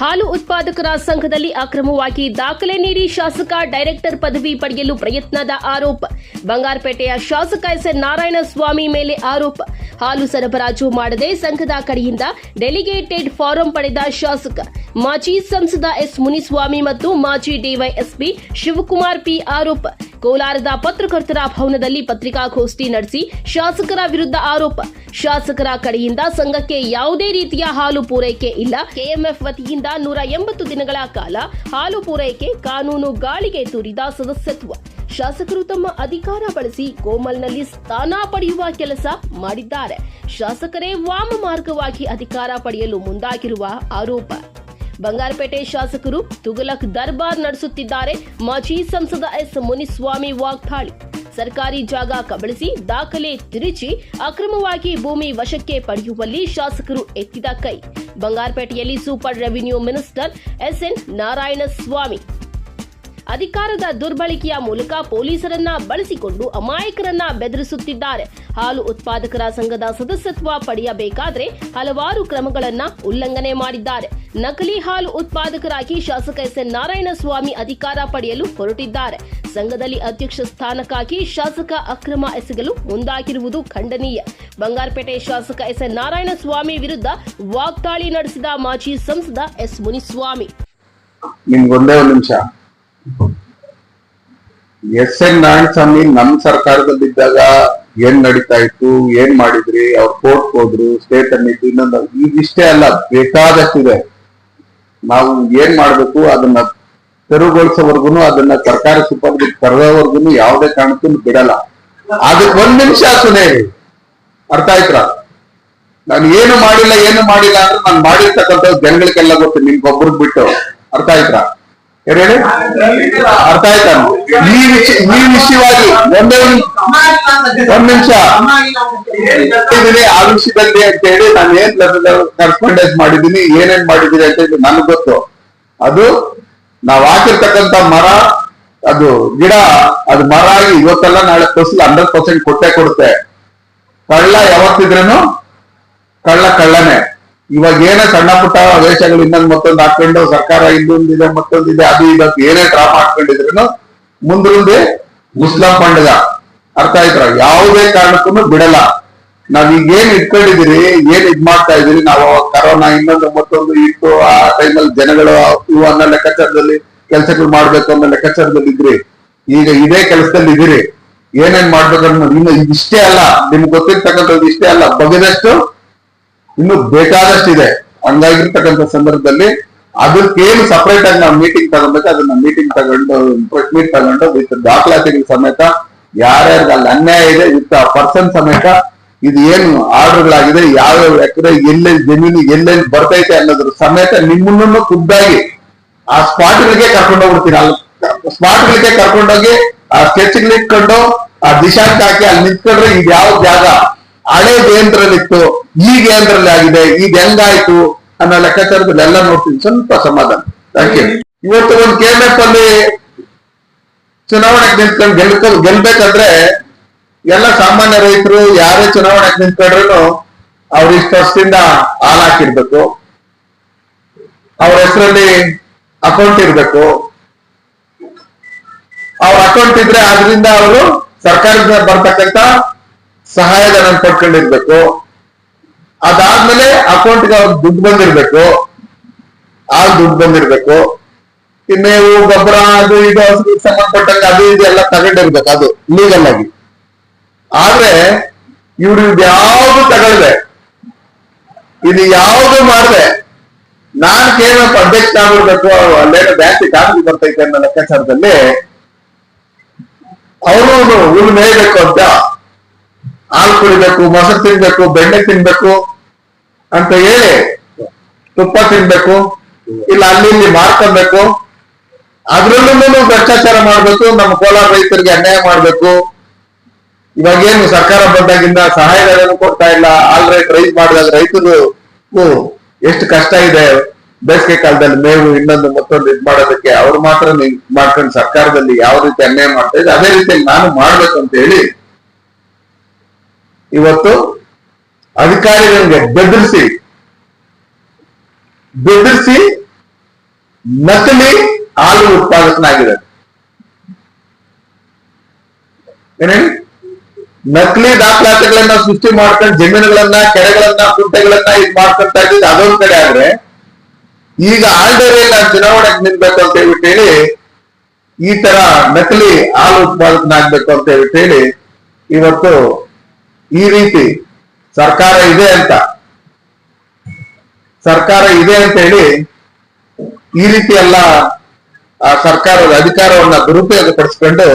ಹಾಲು ಉತ್ಪಾದಕರ ಸಂಘದಲ್ಲಿ ಅಕ್ರಮವಾಗಿ ದಾಖಲೆ ನೀಡಿ ಶಾಸಕ ಡೈರೆಕ್ಟರ್ ಪದವಿ ಪಡೆಯಲು ಪ್ರಯತ್ನದ ಆರೋಪ. ಬಂಗಾರಪೇಟೆಯ ಶಾಸಕ ಎಸ್ ಎನ್ ನಾರಾಯಣಸ್ವಾಮಿ ಮೇಲೆ ಆರೋಪ. ಹಾಲು ಸರಬರಾಜು ಮಾಡದೆ ಸಂಘದ ಕಡೆಯಿಂದ ಡೆಲಿಗೇಟೆಡ್ ಫಾರಂ ಪಡೆದ ಶಾಸಕ. ಮಾಜಿ ಸಂಸದ ಎಸ್ ಮುನಿಸ್ವಾಮಿ ಮತ್ತು ಮಾಜಿ ಡಿವೈಎಸ್ಪಿ ಶಿವಕುಮಾರ್ ಪಿ ಆರೋಪ. ಕೋಲಾರದ ಪತ್ರಕರ್ತರ ಭವನದಲ್ಲಿ ಪತ್ರಿಕಾಗೋಷ್ಠಿ ನಡೆಸಿ ಶಾಸಕರ ವಿರುದ್ಧ ಆರೋಪ. ಶಾಸಕರ ಕಡೆಯಿಂದ ಸಂಘಕ್ಕೆ ಯಾವುದೇ ರೀತಿಯ ಹಾಲು ಪೂರೈಕೆ ಇಲ್ಲ. ಕೆಎಂಎಫ್ ವತಿಯಿಂದ ನೂರ ಎಂಬತ್ತು ದಿನಗಳ ಕಾಲ ಹಾಲು ಪೂರೈಕೆ ಕಾನೂನು ಗಾಳಿಗೆ ತೂರಿದ ಸದಸ್ಯತ್ವ. ಶಾಸಕರು ತಮ್ಮ ಅಧಿಕಾರ ಬಳಸಿ ಕೋಮಲ್ನಲ್ಲಿ ಸ್ಥಾನ ಪಡೆಯುವ ಕೆಲಸ ಮಾಡಿದ್ದಾರೆ. ಶಾಸಕರೇ ವಾಮ ಮಾರ್ಗವಾಗಿ ಅಧಿಕಾರ ಪಡೆಯಲು ಮುಂದಾಗಿರುವ ಆರೋಪ. ಬಂಗಾರಪೇಟೆ ಶಾಸಕರು ತುಗಲಕ್ ದರ್ಬಾರ್ ನಡೆಸುತ್ತಿದ್ದಾರೆ. ಮಾಜಿ ಸಂಸದ ಎಸ್ ಮುನಿಸ್ವಾಮಿ ವಾಗ್ದಾಳಿ. ಸರ್ಕಾರಿ ಜಾಗ ಕಬಳಿಸಿ ದಾಖಲೆ ತಿರುಚಿ ಅಕ್ರಮವಾಗಿ ಭೂಮಿ ವಶಕ್ಕೆ ಪಡೆಯುವಲ್ಲಿ ಶಾಸಕರು ಎತ್ತಿದ ಕೈ. ಬಂಗಾರಪೇಟೆಯಲ್ಲಿ super revenue minister S N Narayanaswamy. ಅಧಿಕಾರದ ದುರ್ಬಳಕೆಯ ಮೂಲಕ ಪೊಲೀಸರನ್ನ ಬಳಸಿಕೊಂಡು ಅಮಾಯಕರನ್ನ ಬೆದರಿಸುತ್ತಿದ್ದಾರೆ. ಹಾಲು ಉತ್ಪಾದಕರ ಸಂಘದ ಸದಸ್ಯತ್ವ ಪಡೆಯಬೇಕಾದ್ರೆ ಹಲವಾರು ಕ್ರಮಗಳನ್ನ ಉಲ್ಲಂಘನೆ ಮಾಡಿದ್ದಾರೆ. ನಕಲಿ ಹಾಲು ಉತ್ಪಾದಕರಾಗಿ ಶಾಸಕ ಎಸ್ ಎನ್ ನಾರಾಯಣಸ್ವಾಮಿ ಅಧಿಕಾರ ಪಡೆಯಲು ಹೊರಟಿದ್ದಾರೆ. ಸಂಘದಲ್ಲಿ ಅಧ್ಯಕ್ಷ ಸ್ಥಾನಕ್ಕಾಗಿ ಶಾಸಕ ಅಕ್ರಮ ಎಸಗಲು ಮುಂದಾಗಿರುವುದು ಖಂಡನೀಯ. ಬಂಗಾರಪೇಟೆ ಶಾಸಕ ಎಸ್ ಎನ್ ನಾರಾಯಣಸ್ವಾಮಿ ವಿರುದ್ಧ ವಾಗ್ದಾಳಿ ನಡೆಸಿದ ಮಾಜಿ ಸಂಸದ ಎಸ್ ಮುನಿಸ್ವಾಮಿ ನಿಮ್ಗೊಂದೇ ಒಂದು ನಿಮಿಷ. ಎಸ್ ಎನ್ ನಾರಾಯಣಸ್ವಾಮಿ ನಮ್ ಸರ್ಕಾರದಲ್ಲಿದ್ದಾಗ ಏನ್ ನಡೀತಾ ಇತ್ತು, ಏನ್ ಮಾಡಿದ್ರಿ, ಅವ್ರು ಕೋರ್ಟ್ ಹೋದ್ರು, ಸ್ಟೇಟ್ ಅನ್ನಿದ್ದು ಇನ್ನೊಂದು ಇದಿಷ್ಟೇ ಅಲ್ಲ, ಬೇಕಾದಷ್ಟಿದೆ. ನಾವು ಏನ್ ಮಾಡ್ಬೇಕು, ಅದನ್ನ ತೆರವುಗೊಳಿಸೋವರೆಗೂ ಅದನ್ನ ಸರ್ಕಾರ ಸುಪರ್ದಿ ತರೋವರ್ಗುನು ಯಾವುದೇ ಕಾರಣಕ್ಕೂ ಬಿಡಲ್ಲ. ಅದು ಒಂದ್ ನಿಮಿಷ ಸುನೆ ಅರ್ಥ ಆಯ್ತಾ? ನಾನು ಏನು ಮಾಡಿಲ್ಲ ಏನು ಮಾಡಿಲ್ಲ ಅಂದ್ರೆ ನಾನು ಮಾಡಿರ್ತಕ್ಕಂಥ ಜನಗಳಿಗೆಲ್ಲ ಗೊತ್ತು ನಿಮ್ಗೊಬ್ರಿಗೆ ಬಿಟ್ಟು. ಅರ್ಥ ಆಯ್ತಾ? ಏನ್ ಹೇಳಿ? ಅರ್ಥ ಆಯ್ತಾ? ಈ ವಿಷಯ ವಿಷಯವಾಗಿ ಒಂದೇ ಒಂದ್ ನಿಮಿಷ. ಆ ವಿಷಯದಲ್ಲಿ ಅಂತ ಹೇಳಿ ನಾನು ಏನ್ ಕರೆಸ್ಪಾಂಡೆನ್ಸ್ ಮಾಡಿದ್ದೀನಿ, ಏನೇನ್ ಮಾಡಿದ್ದೀನಿ ಅಂತ ಹೇಳಿ ನನ್ಗೆ ಗೊತ್ತು. ಅದು ನಾವ್ ಹಾಕಿರ್ತಕ್ಕಂತ ಮರ, ಅದು ಗಿಡ, ಅದು ಮರ ಆಗಿ ಇವತ್ತೆಲ್ಲ ನಾಳೆ ಫಸಲ್ ಹಂಡ್ರೆಡ್ ಪರ್ಸೆಂಟ್ ಕೊಟ್ಟೆ ಕೊಡುತ್ತೆ. ಕಳ್ಳ ಯಾವತ್ತಿದ್ರೇನು? ಕಳ್ಳ ಕಳ್ಳನೇ. ಇವಾಗ ಏನೇ ಸಣ್ಣ ಪುಟ್ಟ ವೇಷಗಳು ಇನ್ನೊಂದ್ ಮತ್ತೊಂದು ಹಾಕೊಂಡು ಸರ್ಕಾರ ಇನ್ನೊಂದಿದೆ ಮತ್ತೊಂದಿದೆ ಅದು ಇದಕ್ಕೆ ಏನೇ ಡ್ರಾಪ್ ಹಾಕೊಂಡಿದ್ರು ಮುಂದೆ ಮುಸ್ಲಾಂ ಪಂಡಗ ಅರ್ಥ ಆಯ್ತರ ಯಾವುದೇ ಕಾರಣಕ್ಕೂ ಬಿಡಲ್ಲ. ನಾವ್ ಈಗ ಏನ್ ಇಟ್ಕೊಂಡಿದೀರಿ ಏನ್ ಇದ್ ಮಾಡ್ತಾ ಇದೀರಿ ನಾವು ಕರೋನಾ ಇನ್ನೊಂದು ಮತ್ತೊಂದು ಇಟ್ಟು ಆ ಟೈಮಲ್ಲಿ ಜನಗಳು ಇವು ಅನ್ನೋ ಲೆಕ್ಕಾಚಾರದಲ್ಲಿ ಕೆಲಸಗಳು ಮಾಡ್ಬೇಕು ಅನ್ನೋ ಲೆಕ್ಕಾಚಾರದಲ್ಲಿ ಇದ್ರಿ. ಈಗ ಇದೇ ಕೆಲಸದಲ್ಲಿ ಇದೀರಿ ಏನೇನ್ ಮಾಡ್ಬೇಕನ್ನೋ ಇನ್ನು ಇಷ್ಟೇ ಅಲ್ಲ. ನಿಮ್ಗೆ ಗೊತ್ತಿರ್ತಕ್ಕಂಥದ್ದು ಇಷ್ಟೇ ಅಲ್ಲ. ಬಗೆದಷ್ಟು ಇನ್ನು ಬೇಕಾದಷ್ಟಿದೆ. ಹಂಗಾಗಿರ್ತಕ್ಕಂಥ ಸಂದರ್ಭದಲ್ಲಿ ಅದಕ್ಕೇನು ಸಪರೇಟ್ ಆಗಿ ನಾವು ಮೀಟಿಂಗ್ ತಗೊಬೇಕು ಅದನ್ನ ಮೀಟಿಂಗ್ ತಗೊಂಡು ಮೀಟ್ ತಗೊಂಡು ವಿತ್ ದಾಖಲಾತಿಗಳ ಸಮೇತ ಯಾರ್ಯಾರಿಗೆ ಅಲ್ಲಿ ಅನ್ಯಾಯ ಇದೆ, ವಿತ್ ಪರ್ಸನ್ ಸಮೇತ ಇದು ಏನು ಆರ್ಡರ್ಗಳಾಗಿದೆ ಯಾವ್ಯಾವ ಎಕರೆ, ಎಲ್ಲೆಲ್ಲಿ ಜಮೀನು, ಎಲ್ಲೆಲ್ಲಿ ಬರ್ತೈತೆ ಅನ್ನೋದ್ರ ಸಮೇತ ನಿಮ್ಮನ್ನು ಖುದ್ದಾಗಿ ಆ ಸ್ಪಾಟ್ಗಳಿಗೆ ಕರ್ಕೊಂಡು ಹೋಗ್ಬಿಡ್ತೀನಿ. ಅಲ್ಲಿ ಸ್ಪಾಟ್ಗಳಿಗೆ ಕರ್ಕೊಂಡೋಗಿ ಆ ಸ್ಕೆಚ್ಗಳು ಇಟ್ಕೊಂಡು ಆ ದಿಶಾಂಕ ಹಾಕಿ ಅಲ್ಲಿ ನಿಂತ್ಕೊಂಡ್ರೆ ಇದು ಯಾವ ಜಾಗ? ಹಳೇದು ಏನ್ದ್ರಲ್ಲಿತ್ತು ಈಗ ಏನ್ದ್ರಲ್ಲಿ ಆಗಿದೆ, ಈಗ ಹೆಂಗಾಯ್ತು ಅನ್ನೋ ಲೆಕ್ಕಾಚಾರದಲ್ಲಿ ಎಲ್ಲ ನೋಡ್ತೀನಿ ಸ್ವಲ್ಪ ಸಮಾಧಾನ. ಥ್ಯಾಂಕ್ ಇವತ್ತು ಒಂದು ಕೆಎಂಎಫ್ ಅಲ್ಲಿ ಚುನಾವಣೆಗೆ ನಿಂತ್ಕೊಂಡು ಗೆಲ್ಕ ಗೆಲ್ಬೇಕಂದ್ರೆ ಎಲ್ಲ ಸಾಮಾನ್ಯ ರೈತರು ಯಾರೇ ಚುನಾವಣೆಗೆ ನಿಂತ್ಕೊಂಡ್ರು ಅವ್ರ ಇಷ್ಟ ವರ್ಷದಿಂದ ಹಾಲ್ ಅವ್ರ ಹೆಸರಲ್ಲಿ ಅಕೌಂಟ್ ಇರ್ಬೇಕು. ಅವ್ರ ಅಕೌಂಟ್ ಇದ್ರೆ ಅದರಿಂದ ಅವರು ಸರ್ಕಾರದಿಂದ ಬರ್ತಕ್ಕಂತ ಸಹಾಯಧನ ಪಡ್ಕೊಂಡಿರ್ಬೇಕು. ಅದಾದ್ಮೇಲೆ ಅಕೌಂಟ್ಗೆ ಅವ್ರ ದುಡ್ಡು ಬಂದಿರ್ಬೇಕು. ಆ ದುಡ್ಡು ಬಂದಿರ್ಬೇಕು. ಇನ್ನೇವು ಗೊಬ್ಬರ, ಅದು ಇದು ಹಸುವಿಗೆ ಸಂಬಂಧಪಟ್ಟಂಗೆ ಅದು ಇದು ಎಲ್ಲ ತಗೊಂಡಿರ್ಬೇಕು. ಅದು ಲೀಗಲ್ ಆಗಿ. ಆದ್ರೆ ಇವ್ರು ಇದು ಯಾವ್ದು ತಗೊಳ್ದೆ? ಇದು ಯಾವ್ದು ಮಾಡ್ದೆ? ನಾನ್ ಕೇವಲ ಅಧ್ಯಕ್ಷ ಆಗಿರ್ಬೇಕು ಅಲ್ಲೇನೋ ಜಾಸ್ತಿ ಕಾಫಿ ಬರ್ತೈತೆ ಅನ್ನೋ ಲೆಕ್ಕಾಚಾರದಲ್ಲಿ ಅವರು ಇವ್ರು ಮೇಯ್ಬೇಕು ಅಂತ ಹಾಲು ಕುಡಿಬೇಕು, ಮೊಸರು ತಿನ್ಬೇಕು, ಬೆಣ್ಣೆ ತಿನ್ಬೇಕು ಅಂತ ಹೇಳಿ ತುಪ್ಪ ತಿನ್ಬೇಕು, ಇಲ್ಲ ಅಲ್ಲಿ ಇಲ್ಲಿ ಮಾರ್ಕೊಬೇಕು ಅದ್ರಲ್ಲೂ ಭ್ರಷ್ಟಾಚಾರ ಮಾಡ್ಬೇಕು, ನಮ್ಮ ಕೋಲಾರ ರೈತರಿಗೆ ಅನ್ಯಾಯ ಮಾಡ್ಬೇಕು. ಇವಾಗೇನು ಸರ್ಕಾರ ಬಂದಾಗಿಂದ ಸಹಾಯಧನ ಕೊಡ್ತಾ ಇಲ್ಲ. ಆಲ್ ರೈಟ್ ರೈಸ್ ಮಾಡಿದಾಗ ರೈತರು ಎಷ್ಟು ಕಷ್ಟ ಇದೆ. ಬೇಸಿಗೆ ಕಾಲದಲ್ಲಿ ಮೇವು ಇನ್ನೊಂದು ಮತ್ತೊಂದು ಇದ್ ಮಾಡೋದಕ್ಕೆ ಅವ್ರು ಮಾತ್ರ ಮಾಡ್ಕೊಂಡು ಸರ್ಕಾರದಲ್ಲಿ ಯಾವ ರೀತಿ ಅನ್ಯಾಯ ಮಾಡ್ತಾ ಇದೆ ಅದೇ ರೀತಿಯಲ್ಲಿ ನಾನು ಮಾಡ್ಬೇಕು ಅಂತ ಹೇಳಿ ಇವತ್ತು ಅಧಿಕಾರಿಗಳಿಗೆ ಬೆದರಿಸಿ ಬೆದರಿಸಿ ನಕಲಿ ಹಾಲು ಉತ್ಪಾದಕನಾಗಿದೆ ಏನೇಳಿ ನಕಲಿ ದಾಖಲಾತಿಗಳನ್ನ ಸೃಷ್ಟಿ ಮಾಡ್ಕೊಂಡು, ಜಮೀನುಗಳನ್ನ, ಕೆರೆಗಳನ್ನ, ಕುಂಟೆಗಳನ್ನ ಇದು ಮಾಡ್ಕೊಂತ ಇದ್ದಿದ್ದು ಅದೊಂದ್ ಕಡೆ ಆದ್ರೆ, ಈಗ ಆಲ್ರೆಡಿ ನಾನು ಚುನಾವಣೆಗೆ ನಿಲ್ಬೇಕು ಅಂತ ಹೇಳಿ ಈ ತರ ನಕಲಿ ಹಾಲು ಉತ್ಪಾದಕನಾಗ್ಬೇಕು ಅಂತ ಹೇಳಿ ಇವತ್ತು ಈ ರೀತಿ ಸರ್ಕಾರ ಇದೆ ಅಂತ. ಸರ್ಕಾರ ಇದೆ ಅಂತ ಹೇಳಿ ಈ ರೀತಿ ಎಲ್ಲ, ಆ, ಸರ್ಕಾರದ ಅಧಿಕಾರವನ್ನ ದುರುಪಯೋಗ ಪಡಿಸ್ಕೊಂಡು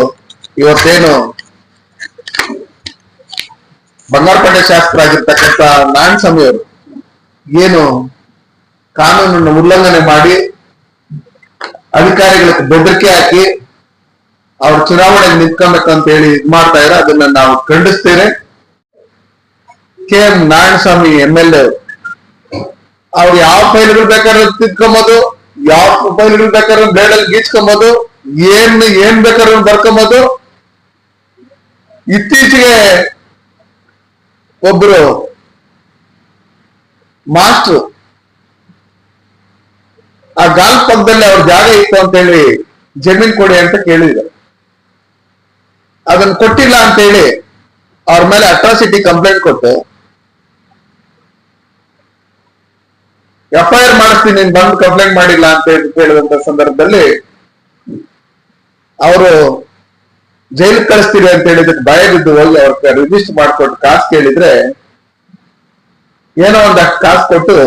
ಇವತ್ತೇನು ಬಂಗಾರಪೇಟೆ ಶಾಸ್ತ್ರ ಆಗಿರ್ತಕ್ಕಂಥ ನಾನ್ ಸ್ವಾಮಿಯವರು ಏನು ಕಾನೂನನ್ನು ಉಲ್ಲಂಘನೆ ಮಾಡಿ ಅಧಿಕಾರಿಗಳಿಗೆ ಬೆದರಿಕೆ ಹಾಕಿ ಅವ್ರ ಚುನಾವಣೆಗೆ ನಿಂತ್ಕೊಬೇಕು ಅಂತ ಹೇಳಿ ಇದ್ ಮಾಡ್ತಾ ಇದ್ರೆ ಅದನ್ನ ನಾವು ಖಂಡಿಸ್ತೇವೆ. K M Narayanaswamy M L A. ಅವ್ರು ಯಾವ ಫೈಲ್ಗಳು ಬೇಕಾದ್ರೆ ತಿದ್ಕೊಂಬೋದು, ಯಾವ ಫೈಲ್ಗಳು ಬೇಕಾದ್ರೆ ಬ್ಲೇಡಲ್ಲಿ ಗೀಚ್ಕೊಂಬೋದು, ಏನ್ ಏನ್ ಬೇಕಾದ್ರೂ ಬರ್ಕೊಂಬೋದು. ಇತ್ತೀಚೆಗೆ ಒಬ್ರು ಮಾಸ್ಟ್ರು, ಆ ಗಾಲ್ ಪಕ್ಕದಲ್ಲಿ ಅವ್ರ ಜಾಗ ಇತ್ತು ಅಂತ ಹೇಳಿ ಜಮೀನ್ ಕೊಡಿ ಅಂತ ಕೇಳಿದ್ರು. ಅದನ್ನ ಕೊಟ್ಟಿಲ್ಲ ಅಂತ ಹೇಳಿ ಅವ್ರ ಮೇಲೆ ಅಟ್ರಾಸಿಟಿ ಕಂಪ್ಲೇಂಟ್ ಕೊಟ್ಟು ಎಫ್ ಐ ಆರ್ ಮಾಡಿಸ್ತೀನಿ, ನೀನ್ ಬಂದು ಕಂಪ್ಲೇಂಟ್ ಮಾಡಿಲ್ಲ ಅಂತ ಹೇಳಿ ಸಂದರ್ಭದಲ್ಲಿ ಅವರು ಜೈಲ್ ಕಳಿಸ್ತೀರಿ ಅಂತ ಹೇಳಿದ್ರೆ ಭಯ ಬಿದ್ದು ಹೋಗಿ ಅವ್ರ ರಿಜಿಸ್ಟರ್ ಮಾಡ್ಕೊಟ್ಟು ಕಾಸು ಕೇಳಿದ್ರೆ ಏನೋ ಒಂದಷ್ಟು ಕಾಸು ಕೊಟ್ಟು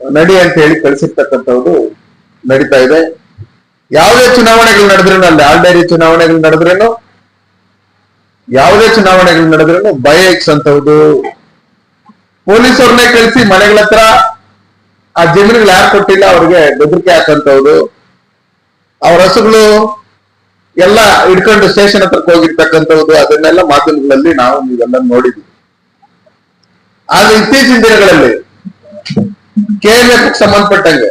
ನಡಿ ಅಂತ ಹೇಳಿ ಕಳಿಸಿರ್ತಕ್ಕಂಥದ್ದು ನಡೀತಾ ಇದೆ. ಯಾವುದೇ ಚುನಾವಣೆಗಳು ನಡೆದ್ರೂ ಅಲ್ಲಿ ಆಲ್ಡೇರಿ ಚುನಾವಣೆಗಳು ನಡೆದ್ರೇನು, ಯಾವುದೇ ಚುನಾವಣೆಗಳು ನಡೆದ್ರೇನು ಭಯ ಇಕ್ಸಂತವ್ದು ಪೊಲೀಸವ್ರನ್ನೇ ಕಳಿಸಿ ಮನೆಗಳ ಹತ್ರ ಆ ಜಮೀನುಗಳು ಯಾರು ಕೊಟ್ಟಿಲ್ಲ, ಅವ್ರಿಗೆ ಬೆದರಿಕೆ ಹಾಕಂತವ್ರು. ಅವ್ರ ಹಸುಗಳು ಎಲ್ಲ ಇಟ್ಕೊಂಡು ಸ್ಟೇಷನ್ ಹತ್ರಕ್ಕೆ ಹೋಗಿರ್ತಕ್ಕಂಥದ್ದು ಅದನ್ನೆಲ್ಲ ಮಾಧ್ಯಮಗಳಲ್ಲಿ ನಾವು ನೀವೆಲ್ಲ ನೋಡಿದ್ವಿ ಆದ್ರೆ ಇತ್ತೀಚಿನ ದಿನಗಳಲ್ಲಿ ಕೆ ಸಂಬಂಧಪಟ್ಟಂಗೆ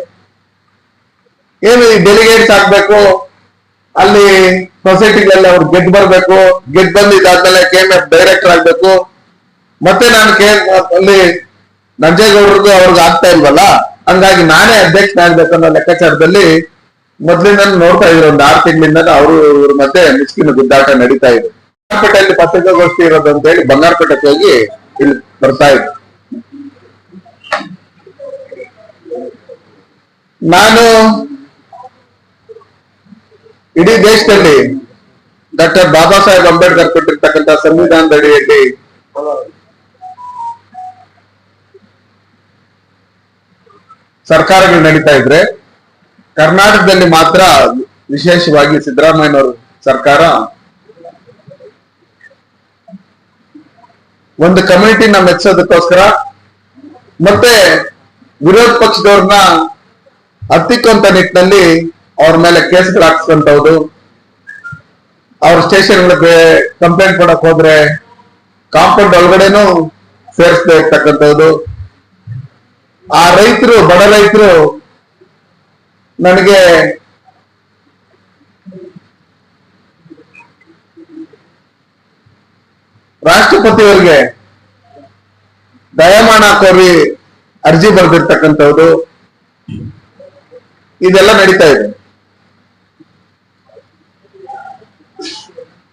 ಏನು ಈ ಡೆಲಿಗೇಟ್ಸ್ ಆಗ್ಬೇಕು, ಅಲ್ಲಿ ಸೊಸೈಟಿಗಳಲ್ಲಿ ಅವ್ರು ಗೆದ್ದು ಬರ್ಬೇಕು, ಗೆದ್ದು ಬಂದು ಇದಾದ್ಮೇಲೆ ಕೆ ಎಂ ಎಫ್ ಡೈರೆಕ್ಟರ್ ಆಗ್ಬೇಕು ಮತ್ತೆ ನಾನು ಕೇಳಿ ಅಲ್ಲಿ ಅವ್ರಿಗೆ ಆಗ್ತಾ ಇಲ್ವಲ್ಲ? ಹಂಗಾಗಿ ನಾನೇ ಅಧ್ಯಕ್ಷನಾಗ್ಬೇಕು ಅನ್ನೋ ಲೆಕ್ಕಾಚಾರದಲ್ಲಿ ಮೊದ್ಲಿಂದ ನೋಡ್ತಾ ಇದ್ರು, ಒಂದ್ ಆರು ತಿಂಗಳಿಂದ ಅವರು ಇವ್ರ ಮಧ್ಯೆ ಮಿಸ್ಕಿನ ಗುದ್ದಾಟ ನಡೀತಾ ಇದೆ. ಬಂಗಾರಪೇಟೆಯಲ್ಲಿ ಪತ್ರಿಕಾಗೋಷ್ಠಿ ಇರೋದು ಅಂತ ಹೇಳಿ ಬಂಗಾರಪೇಟೆಗೆ ಹೋಗಿ ಇಲ್ಲಿ ಬರ್ತಾ ಇದ್ರು. ನಾನು ಇಡೀ ದೇಶದಲ್ಲಿ ಡಾಕ್ಟರ್ ಬಾಬಾ ಸಾಹೇಬ್ ಅಂಬೇಡ್ಕರ್ ಕೊಟ್ಟಿರ್ತಕ್ಕಂಥ ಸಂವಿಧಾನದ ಅಡಿಯಲ್ಲಿ ಸರ್ಕಾರಗಳು ನಡೀತಾ ಇದ್ರೆ ಕರ್ನಾಟಕದಲ್ಲಿ ಮಾತ್ರ ವಿಶೇಷವಾಗಿ ಸಿದ್ದರಾಮಯ್ಯನವರು ಸರ್ಕಾರ ಒಂದು ಕಮ್ಯುನಿಟಿನ ಮೆಚ್ಚೋದಕ್ಕೋಸ್ಕರ ಮತ್ತೆ ವಿರೋಧ ಪಕ್ಷದವ್ರನ್ನ ಹತ್ತಿಕ್ಕಂತ ನಿಟ್ಟಿನಲ್ಲಿ ಅವ್ರ ಮೇಲೆ ಕೇಸ್ಗಳು ಹಾಕ್ಸ್ಕೊಂತವ್ದು. ಅವ್ರ ಸ್ಟೇಷನ್ಗಳಿಗೆ ಕಂಪ್ಲೇಂಟ್ ಕೊಡಕ್ ಹೋದ್ರೆ ಕಾಂಪೌಂಡ್ ಒಳಗಡೆನೂ ಸೇರಿಸ್ತಾ ಇರ್ತಕ್ಕಂಥದ್ದು ಆ ರೈತರು, ಬಡ ರೈತರು ನನಗೆ ರಾಷ್ಟ್ರಪತಿಯವರಿಗೆ ದಯಮಾನ ಕೋರಿ ಅರ್ಜಿ ಬರೆದಿರ್ತಕ್ಕಂಥದ್ದು ಇದೆಲ್ಲ ನಡೀತಾ ಇದೆ.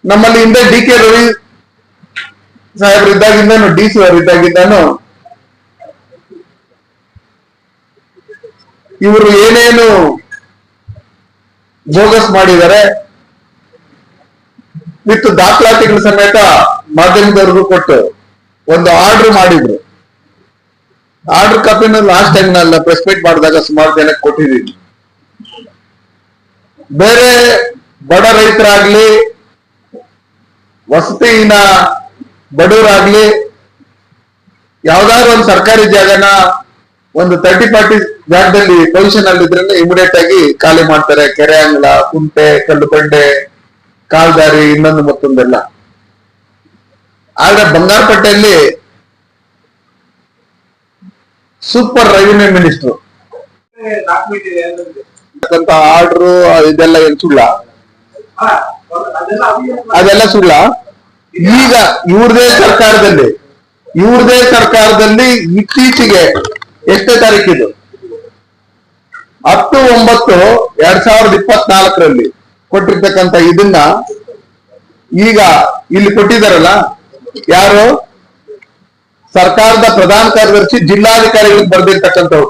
ನಮ್ಮಲ್ಲಿ ಹಿಂದೆ ಡಿ ಕೆ ರವಿ ಸಾಹೇಬ್ರು ಇದ್ದಾಗಿಂದಾನು ಡಿ ಸಿ ಅವರು ಇವರು ಏನೇನು ಬೋಗಸ್ ಮಾಡಿದ್ದಾರೆ ವಿತ್ ದಾಖಲಾತಿಗಳ ಸಮೇತ ಮಾಧ್ಯಮದವ್ರಿಗೂ ಕೊಟ್ಟು ಒಂದು ಆರ್ಡರ್ ಮಾಡಿದ್ರು. ಆರ್ಡರ್ ಕಾಪಿನ ಲಾಸ್ಟ್ ಟೈಮ್ ನಾನು ಪ್ರೆಸ್ ಮೀಟ್ ಮಾಡಿದಾಗ ಸುಮಾರು ಜನಕ್ಕೆ ಕೊಟ್ಟಿದ್ದೀನಿ. ಬೇರೆ ಬಡ ರೈತರಾಗ್ಲಿ ವಸತಿನ ಬಡವರಾಗ್ಲಿ, ಯಾವ್ದಾದ್ರು ಒಂದು ಸರ್ಕಾರಿ ಜಾಗನ ಒಂದು ತರ್ಟಿ ಫಾರ್ಟಿ ಜಾಗದಲ್ಲಿ ಪೊಸಿಷನ್ ಅಲ್ಲಿ ಇದ್ರೆ ಇಮಿಡಿಯೇಟ್ ಆಗಿ ಖಾಲಿ ಮಾಡ್ತಾರೆ. ಕೆರೆ ಅಂಗಳ, ಕುಂಟೆ, ಕಲ್ಲು ಬಂಡೆ, ಕಾಲ್ದಾರಿ, ಇನ್ನೊಂದು ಮತ್ತೊಂದೆಲ್ಲ. ಆದ್ರೆ ಬಂಗಾರಪಟ್ಟೆಯಲ್ಲಿ ಸೂಪರ್ ರೆವಿನ್ಯೂ ಮಿನಿಸ್ಟರ್ ಆರ್ಡರ್ ಇದೆಲ್ಲ ಏನ್ ಸುಳ್ಳ? ಅದೆಲ್ಲ ಸುಳ್ಳ? ಈಗ ಇವ್ರದೇ ಸರ್ಕಾರದಲ್ಲಿ ಇವ್ರದೇ ಸರ್ಕಾರದಲ್ಲಿ ಇತ್ತೀಚೆಗೆ ಎಷ್ಟನೇ ತಾರೀಕಿದು ಹತ್ತು ಒಂಬತ್ತು ಎರಡ್ ಸಾವಿರದ ಇಪ್ಪತ್ನಾಲ್ಕರಲ್ಲಿ ಕೊಟ್ಟಿರ್ತಕ್ಕಂತ ಇದನ್ನ ಈಗ ಇಲ್ಲಿ ಕೊಟ್ಟಿದಾರಲ್ಲ ಯಾರು? ಸರ್ಕಾರದ ಪ್ರಧಾನ ಕಾರ್ಯದರ್ಶಿ, ಜಿಲ್ಲಾಧಿಕಾರಿಗಳಿಗೆ ಬರ್ದಿರ್ತಕ್ಕಂಥವ್ರು.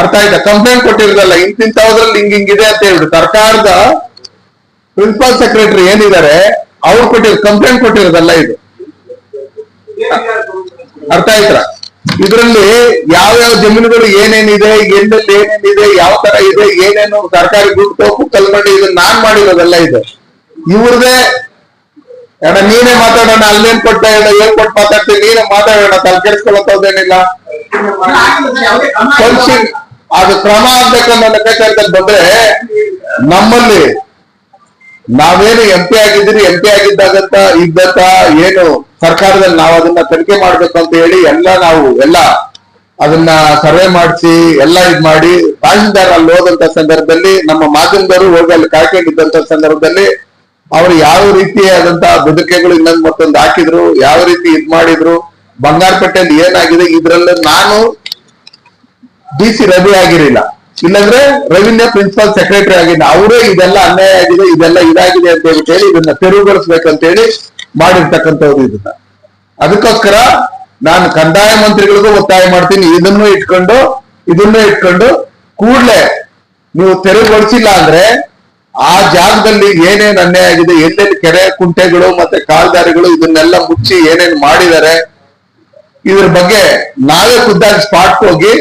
ಅರ್ಥ ಆಯ್ತಾ? ಕಂಪ್ಲೇಂಟ್ ಕೊಟ್ಟಿರೋದಲ್ಲ ಇಂತಿಂತವ್ರಲ್ಲಿ ಹಿಂಗ್ ಹಿಂಗಿದೆ ಅಂತ ಹೇಳ್ಬಿಟ್ಟು ಸರ್ಕಾರದ ಪ್ರಿನ್ಸಿಪಲ್ ಸೆಕ್ರೆಟರಿ ಏನಿದ್ದಾರೆ, ಅವ್ರು ಕೊಟ್ಟಿರೋ, ಕಂಪ್ಲೇಂಟ್ ಕೊಟ್ಟಿರೋದಲ್ಲ ಇದು. ಅರ್ಥ ಆಯ್ತಾ? ಇದರಲ್ಲಿ ಯಾವ ಯಾವ ಜಮೀನುಗಳು ಏನೇನಿದೆ ಎಲ್ಲೆಲ್ಲಿ ಏನೇನಿದೆ ಯಾವ ತರ ಇದೆ ಏನೇನು ಸರ್ಕಾರಿ ದುಡ್ಡು ತೋಪು ಕಲ್ಮಡಿ ಇದು ನಾನ್ ಮಾಡಿರೋದೆಲ್ಲ ಇದೆ. ಇವ್ರದೇ ಅಣ್ಣ ನೀನೇ ಮಾತಾಡೋಣ ಅಲ್ಲೇನ್ ಕೊಟ್ಟ ಹೇಳ ಏನ್ ಕೊಟ್ಟು ಮಾತಾಡ್ತೀನಿ ನೀನೇ ಮಾತಾಡೋಣ ತಲೆ ಅದು ಕ್ರಮ ಆಗ್ಬೇಕನ್ನೋ ಲೆಕ್ಕಾಚಾರದಲ್ಲಿ ಬಂದ್ರೆ ನಮ್ಮಲ್ಲಿ ನಾವೇನು ಎಂ ಪಿ ಆಗಿದ್ದೀರಿ ಎಂ ಪಿ ಆಗಿದ್ದಾಗಂತ ಇದ್ದಂತ ಏನು ಸರ್ಕಾರದಲ್ಲಿ ನಾವು ಅದನ್ನ ತನಿಖೆ ಮಾಡ್ಬೇಕು ಅಂತ ಹೇಳಿ ಎಲ್ಲ ನಾವು ಎಲ್ಲ ಅದನ್ನ ಸರ್ವೆ ಮಾಡಿಸಿ, ಎಲ್ಲ ಇದ್ ಮಾಡಿ ತಹಶೀಲ್ದಾರ್ ಅಲ್ಲಿ ಹೋದಂತ ಸಂದರ್ಭದಲ್ಲಿ, ನಮ್ಮ ಮಾಧ್ಯಮದವರು ಹೋಗಿ ಅಲ್ಲಿ ಕಾಯ್ಕೊಂಡಿದ್ದಂತ ಸಂದರ್ಭದಲ್ಲಿ ಅವರು ಯಾವ ರೀತಿಯಾದಂತ ಬೆದರಿಕೆಗಳು ಇನ್ನೊಂದು ಮತ್ತೊಂದು ಹಾಕಿದ್ರು, ಯಾವ ರೀತಿ ಇದ್ ಮಾಡಿದ್ರು, ಬಂಗಾರಪೇಟೆಯಲ್ಲಿ ಏನಾಗಿದೆ, ಇದ್ರಲ್ಲಿ ನಾನು ಡಿ ಸಿ ರವಿ ಆಗಿರಲಿಲ್ಲ. ಇಲ್ಲಾಂದ್ರೆ ರವೀಂದ್ರ ಪ್ರಿನ್ಸಿಪಲ್ ಸೆಕ್ರೆಟರಿ ಆಗಿದ್ದ ಅವರೇ ಇದೆಲ್ಲ ಅನ್ಯಾಯ ಆಗಿದೆ, ಇದೆಲ್ಲ ಇದಾಗಿದೆ ಅಂತ ಹೇಳಿ ಇದನ್ನ ತೆರವುಗೊಳಿಸ್ಬೇಕಂತ ಹೇಳಿ ಮಾಡಿರ್ತಕ್ಕಂಥವ್ರು ಇದನ್ನ. ಅದಕ್ಕೋಸ್ಕರ ನಾನು ಕಂದಾಯ ಮಂತ್ರಿಗಳಿಗೂ ಒತ್ತಾಯ ಮಾಡ್ತೀನಿ. ಇದನ್ನು ಇಟ್ಕೊಂಡು ಇದನ್ನು ಇಟ್ಕೊಂಡು ಕೂಡ್ಲೆ ನೀವು ತೆರವುಗೊಳಿಸಿಲ್ಲ ಅಂದ್ರೆ ಆ ಜಾಗದಲ್ಲಿ ಏನೇನ್ ಅನ್ಯಾಯ ಆಗಿದೆ, ಎಲ್ಲೆಲ್ಲಿ ಕೆರೆ ಕುಂಟೆಗಳು ಮತ್ತೆ ಕಾಲ್ದಾರಿಗಳು ಇದನ್ನೆಲ್ಲ ಮುಚ್ಚಿ ಏನೇನ್ ಮಾಡಿದ್ದಾರೆ, ಇದ್ರ ಬಗ್ಗೆ ನಾವೇ ಖುದ್ದಾಗಿ ಸ್ಪಾಟ್ ಹೋಗಿ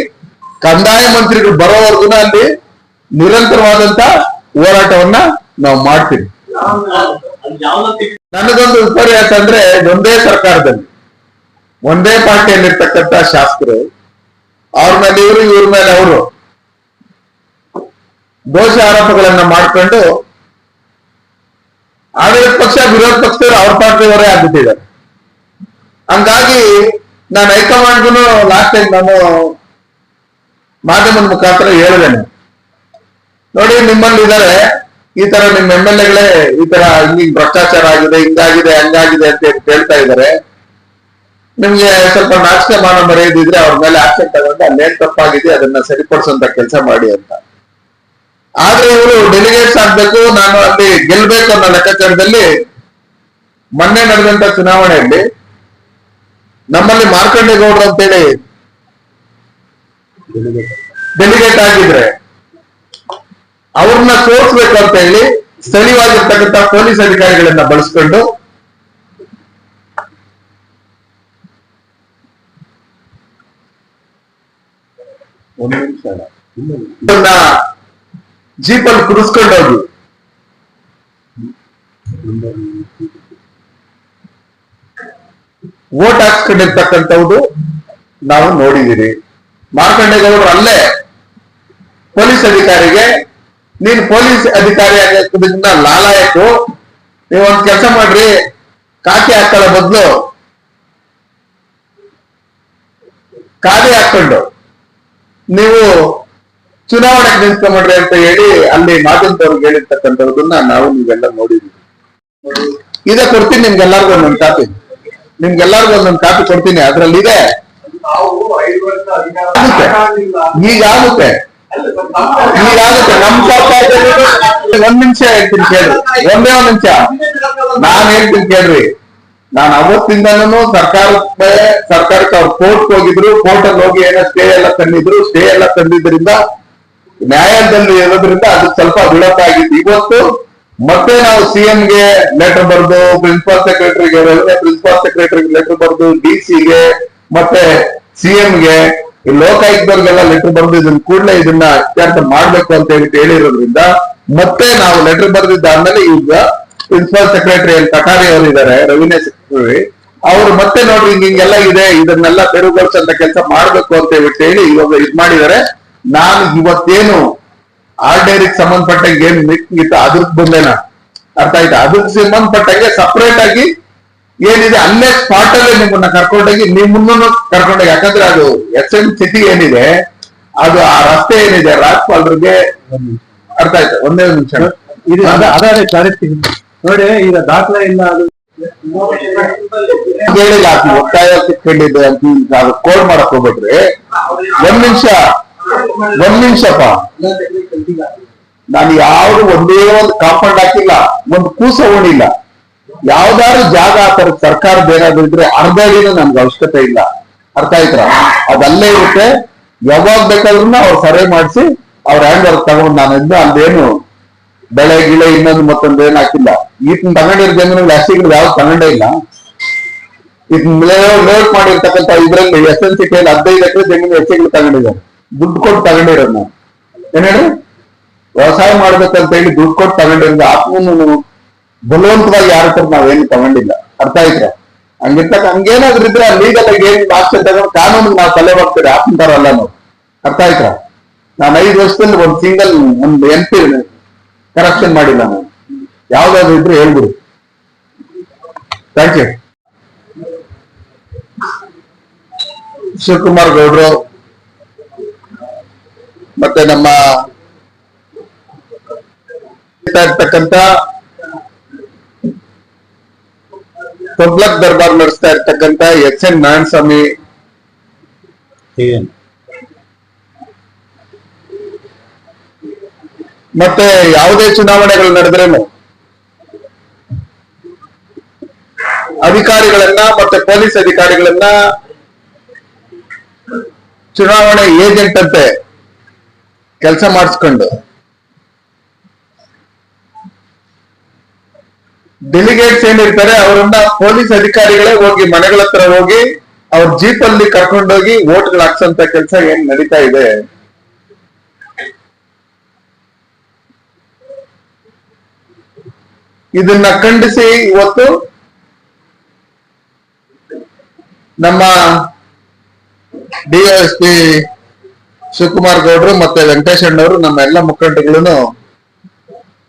ಕಂದಾಯ ಮಂತ್ರಿಗಳು ಬರೋವರೆಗೂ ಅಲ್ಲಿ ನಿರಂತರವಾದಂತ ಹೋರಾಟವನ್ನ ನಾವು ಮಾಡ್ತೀವಿ. ನನಗೊಂದು ವಿಪರ್ಯಾಸ ಅಂದ್ರೆ ಒಂದೇ ಸರ್ಕಾರದಲ್ಲಿ ಒಂದೇ ಪಾರ್ಟಿಯಲ್ಲಿರ್ತಕ್ಕಂಥ ಶಾಸಕರು ಅವ್ರ ಮೇಲೆ ಇವರು ಇವ್ರ ಮೇಲೆ ಅವರು ದೋಷ ಆರೋಪಗಳನ್ನ ಮಾಡ್ಕೊಂಡು ಆಡಳಿತ ಪಕ್ಷ, ವಿರೋಧ ಪಕ್ಷದವರು ಅವ್ರ ಪಾರ್ಟಿಯವರೇ ಆಗ್ಬಿಟ್ಟಿದ್ದಾರೆ. ಹಂಗಾಗಿ ನಾನು ಹೈಕಮಾಂಡ್ಗೂ ಲಾಸ್ಟ್ ಟೈಮ್ ನಾನು ಮಾಧ್ಯಮದ ಮುಖಾಂತರ ಹೇಳಿದ್ದೇನೆ ನೋಡಿ, ನಿಮ್ಮಲ್ಲಿ ಇದಾರೆ ಈ ತರ ನಿಮ್ಮ ಎಂ ಎಲ್ ಎಗಳೇ, ಈ ತರ ಹಿಂಗ್ ಭ್ರಷ್ಟಾಚಾರ ಆಗಿದೆ, ಹಿಂಗಾಗಿದೆ, ಹಂಗಾಗಿದೆ ಅಂತ ಹೇಳಿ ಹೇಳ್ತಾ ಇದಾರೆ ನಿಮ್ಗೆ ಸ್ವಲ್ಪ ನಾಚಿಕೆ ಮಾನ ಮರೆಯದಿದ್ರೆ ಅವ್ರ ಮೇಲೆ ಆಕ್ಷನ್ ತಗೊಂಡು ಅಲ್ಲೇನ್ ತಪ್ಪಾಗಿದೆ ಅದನ್ನ ಸರಿಪಡಿಸುವಂತ ಕೆಲಸ ಮಾಡಿ ಅಂತ. ಆದ್ರೆ ಇವರು ಡೆಲಿಗೇಟ್ಸ್ ಆಗ್ಬೇಕು, ನಾನು ಅಲ್ಲಿ ಗೆಲ್ಬೇಕು ಅನ್ನೋ ಲೆಕ್ಕಾಚಾರದಲ್ಲಿ ಮೊನ್ನೆ ನಡೆದಂತ ಚುನಾವಣೆಯಲ್ಲಿ ನಮ್ಮಲ್ಲಿ ಮಾರ್ಕಂಡೇಗೌಡರು ಅಂತೇಳಿ ಡೆಲಿಗೇಟ್ ಆಗಿದ್ರೆ ಅವ್ರನ್ನ ಸೋಲ್ಸ್ಬೇಕು ಅಂತ ಹೇಳಿ ಸ್ಥಳೀಯವಾಗಿರ್ತಕ್ಕಂಥ ಪೊಲೀಸ್ ಅಧಿಕಾರಿಗಳನ್ನ ಬಳಸ್ಕೊಂಡು ಜೀಪಲ್ಲಿ ಕುಡಿಸ್ಕೊಂಡು ಹೋಗಿ. ವೋಟ್ ಹಾಕ್ಸ್ಕೊಂಡಿರ್ತಕ್ಕಂಥವ್ದು ನಾವು ನೋಡಿದಿರಿ ಮಾರ್ಕಂಡೇಗೌಡರು ಅಲ್ಲೇ ಪೊಲೀಸ್ ಅಧಿಕಾರಿಗೆ, ನೀನ್ ಪೊಲೀಸ್ ಅಧಿಕಾರಿ ಆಗಿರೋದ್ರಿಂದ ಲಾಲಾಯಕು ನೀವೊಂದ್ ಕೆಲಸ ಮಾಡ್ರಿ, ಕಾಕಿ ಹಾಕೊಳ್ಳೋ ಬದಲು. ಖಾಲಿ ಹಾಕೊಂಡು ನೀವು ಚುನಾವಣೆಗೆ ನಿಂತ್ಕೊಂಡ್ರಿ ಅಂತ ಹೇಳಿ ಅಲ್ಲಿ ಮಾಧ್ಯಮದವ್ರಿಗೆ ಹೇಳಿರ್ತಕ್ಕಂಥದ್ದನ್ನ ನಾವು ನೀವೆಲ್ಲ ನೋಡಿದ್ವಿ ಇದೇ ಕೊಡ್ತೀನಿ ನಿಮ್ಗೆಲ್ಲರಿಗೂ ಒಂದೊಂದು ಕಾಪಿ. ನಿಮ್ಗೆಲ್ಲರಿಗೂ ಒಂದೊಂದು ಕಾಪಿ ಕೊಡ್ತೀನಿ. ಅದ್ರಲ್ಲಿ ಇದೆ ಈಗ ಆಗುತ್ತೆ ಈಗ ಆಗುತ್ತೆ ನಮ್ ಸರ್ಕಾರದಲ್ಲಿ ಒಂದ್ ನಿಮಿಷ ಹೇಳ್ತೀನಿ ಕೇಳ್ರಿ ಒಂದೇ ಒಂದ್ ನಿಮಿಷ. ನಾನ್ ಹೇಳ್ತೀನಿ ಕೇಳ್ರಿ. ನಾನು ಅವತ್ತಿಂದನೂ ಸರ್ಕಾರಕ್ಕೆ ಸರ್ಕಾರಕ್ಕೆ ಅವ್ರು ಕೋರ್ಟ್ ಹೋಗಿದ್ರು ಕೋರ್ಟ್ ಅಲ್ಲಿ ಹೋಗಿ ಏನೋ ಸ್ಟೇ ಎಲ್ಲ ತಂದಿದ್ರು. ಸ್ಟೇ ಎಲ್ಲ ತಂದಿದ್ರಿಂದ ನ್ಯಾಯಾಲಯದಲ್ಲಿ ಇರೋದ್ರಿಂದ ಅದು ಸ್ವಲ್ಪ ಆಗಿತ್ತು. ಇವತ್ತು ಮತ್ತೆ ನಾವು ಸಿಎಂ ಗೆ ಲೆಟರ್ ಬರೆದು ಪ್ರಿನ್ಸಿಪಾಲ್ ಸೆಕ್ರೆಟರಿಗೆ ಪ್ರಿನ್ಸಿಪಾಲ್ ಸೆಕ್ರೆಟರಿಗೆ ಲೆಟರ್ ಬರ್ದು ಡಿ ಗೆ ಮತ್ತೆ ಸಿಎಂ ಗೆ ಈ ಲೋಕಾಯುಕ್ತವ್ರಿಗೆಲ್ಲ ಲೆಟರ್ ಬರೆದು ಇದನ್ನ ಕೂಡಲೇ ಇದನ್ನ ಇತ್ಯರ್ಥ ಮಾಡ್ಬೇಕು ಅಂತ ಹೇಳಿ ಹೇಳಿರೋದ್ರಿಂದ ಮತ್ತೆ ನಾವು ಲೆಟರ್ ಬರೆದಿದ್ದಾದ್ಮೇಲೆ ಈಗ ಪ್ರಿನ್ಸಿಪಾಲ್ ಸೆಕ್ರೆಟರಿ ಅಲ್ಲಿ ಕಟಾರಿ ಅವರು ಇದ್ದಾರೆ ರೆವಿನ್ಯೂ ಸೆಕ್ರೆಟರಿ ಅವ್ರು ಮತ್ತೆ ನೋಡ್ರಿ ಹಿಂಗ ಹಿಂಗೆಲ್ಲ ಇದೆ, ಇದನ್ನೆಲ್ಲ ಅಂತ ಕೆಲಸ ಮಾಡ್ಬೇಕು ಅಂತ ಹೇಳ್ಬಿಟ್ಟು ಹೇಳಿ ಇವಾಗ ಇದ್ ಮಾಡಿದ್ದಾರೆ ನಾನು ಇವತ್ತೇನು ಆರ್ ಡೈರಿಗೆ ಸಂಬಂಧಪಟ್ಟಂಗೆ ಏನ್ ಮೀಟಿಂಗ್ ಇತ್ತು ಅದ್ರದ್ದು ಬಂದೇನ? ಅರ್ಥ ಆಯ್ತಾ? ಅದಕ್ಕೆ ಸಂಬಂಧಪಟ್ಟಂಗೆ ಸಪರೇಟ್ ಆಗಿ ಏನಿದೆ ಅಲ್ಲೇ ಸ್ಪಾಟ್ ಅಲ್ಲೇ ನಿಮ್ಮನ್ನ ಕರ್ಕೊಂಡೋಗಿ ನಿಮ್ಮನ್ನು ಕರ್ಕೊಂಡೋಗಿ ಯಾಕಂದ್ರೆ ಅದು ಎಸ್ ಎಂ ಸಿಟಿ ಏನಿದೆ ಅದು ಆ ರಸ್ತೆ ಏನಿದೆ ರಾಜ್ಪಾಲ್ರಿಗೆ ಅರ್ಥ ಆಯ್ತು. ಒಂದೇ ಒಂದು ನಿಮಿಷ. ಇದು ಅದೇ ಅದಾದ್ರೆ ಕ್ಲಾರಿಟಿ ನೋಡಿ ಈಗ ದಾಖಲೆ ಇಲ್ಲ ಅದು ಹೇಳಿಲ್ಲ ಒತ್ತಾಯ ಸಿಕ್ಕೊಂಡಿದೆ ಅಂತ ಅದು ಕೋಡ್ ಮಾಡಕ್ ಹೋಗ್ಬಿಟ್ರಿ ಒಂದ್ ನಿಮಿಷ ಒಂದ್ ನಿಮಿಷಪ್ಪ. ನಾನು ಯಾವ್ದು ಒಂದೇ ಒಂದು ಕಾಂಪೌಂಡ್ ಹಾಕಿಲ್ಲ ಒಂದು ಕೂಸ ಓಣಿಲ್ಲ ಯಾವ್ದಾದ್ರು ಜಾಗ ಆ ತರ ಸರ್ಕಾರದ ಏನಾದ್ರು ಇದ್ರೆ ಅರ್ಧ ಅಡಿನೂ ನಮ್ಗೆ ಅವಶ್ಯಕತೆ ಇಲ್ಲ. ಅರ್ಥ ಆಯ್ತಾ? ಅದಲ್ಲೇ ಇರುತ್ತೆ. ಯಾವಾಗ ಬೇಕಾದ್ರೂ ಅವ್ರು ಸರ್ವೆ ಮಾಡಿಸಿ ಅವ್ರ ಹ್ಯಾಂಡ್ ತಗೊಂಡು ನಾನು ಇದ್ದು ಅಲ್ಲೇನು ಬೆಳೆ, ಗಿಳೆ ಇನ್ನೊಂದು ಮತ್ತೊಂದು ಏನ್ ಹಾಕಿಲ್ಲ. ಈತನ ತಗೊಂಡಿರೋ ಜಮೀನು ಜಾಸ್ತಿಗಳು ಯಾವ್ದು ತಗೊಂಡೇ ಇಲ್ಲ. ಲೇಔಟ್ ಮಾಡಿರ್ತಕ್ಕಂಥ ಇದ್ರಲ್ಲಿ ಎಸ್ ಎನ್ ಸಿ ಕೈಲಿ ಹದಿನೈದು ಎಕರೆ ಜಮೀನು ಹೆಚ್ಚಿಗೆ ತಗೊಂಡಿದ್ದಾರೆ. ದುಡ್ಡು ಕೊಟ್ಟು ತಗೊಂಡಿರೋದು ನಾವು. ಏನ್ ಹೇಳಿ ವ್ಯವಸಾಯ ಮಾಡ್ಬೇಕಂತ ಹೇಳಿ ದುಡ್ಡು ಕೊಟ್ಟು ತಗೊಂಡಿರೋದು. ಆತ್ಮನು ಬಲವಂತವಾಗಿ ಯಾರ ಹತ್ರ ನಾವೇನು ತಗೊಂಡಿಲ್ಲ. ಅರ್ಥ ಆಯ್ತಾ? ಹಂಗಿರ್ತಕ್ಕ ಹಂಗೇನಾದ್ರೂ ಇದ್ರೆ ಲೀಗಲ್ ಆಗಿ ಏನ್ ಆಕ್ಷನ್ ತಗೊಂಡು ಕಾನೂನಿಗೆ ನಾವು ತಲೆ ಆತ್ಮ ಅಲ್ಲ ನಾವು. ಅರ್ಥ ಆಯ್ತಾ? ನಾನು ಐದು ವರ್ಷದಲ್ಲಿ ಒಂದು ಸಿಂಗಲ್ ಒಂದು ಎಂ ಪಿ ಕರಪ್ಷನ್ ಮಾಡಿಲ್ಲ ನಾನು. ಯಾವ್ದಾದ್ರು ಇದ್ರೆ ಹೇಳ್ಬಿಡಿ. ಥ್ಯಾಂಕ್ ಯು ಶಿವಕುಮಾರ್ ಗೌಡ್ರು, ಮತ್ತೆ ನಮ್ಮ ಇರ್ತಕ್ಕಂತ ತೊಗ್ಲಕ್ ದರ್ಬಾರ್ ನಡೆಸ್ತಾ ಇರ್ತಕ್ಕಂತ ಎಚ್ ಎನ್ ನಾರಾಯಣಸ್ವಾಮಿ. ಮತ್ತೆ ಯಾವುದೇ ಚುನಾವಣೆಗಳು ನಡೆದ್ರೇನು? ಅಧಿಕಾರಿಗಳನ್ನ ಮತ್ತೆ ಪೊಲೀಸ್ ಅಧಿಕಾರಿಗಳನ್ನ ಚುನಾವಣೆ ಏಜೆಂಟ್ ಅಂತೆ ಕೆಲಸ ಮಾಡಿಸ್ಕೊಂಡು ಡೆಲಿಗೇಟ್ಸ್ ಏನಿರ್ತಾರೆ ಅವರನ್ನ ಪೊಲೀಸ್ ಅಧಿಕಾರಿಗಳೇ ಹೋಗಿ, ಮನೆಗಳ ಹತ್ರ ಹೋಗಿ, ಅವ್ರ ಜೀಪ್ ಅಲ್ಲಿ ಕರ್ಕೊಂಡೋಗಿ ಓಟ್ಗಳು ಹಾಕ್ಸಂತ ಕೆಲಸ ಏನ್ ನಡೀತಾ ಇದೆ? ಇದನ್ನ ಖಂಡಿಸಿ ಇವತ್ತು ನಮ್ಮ ಡಿಎಸ್ಪಿ ಶಿವಕುಮಾರ್ ಗೌಡ್ರು ಮತ್ತೆ ವೆಂಕಟೇಶ್ ಅಣ್ಣವರು ನಮ್ಮ ಎಲ್ಲ ಮುಖಂಡಗಳನ್ನು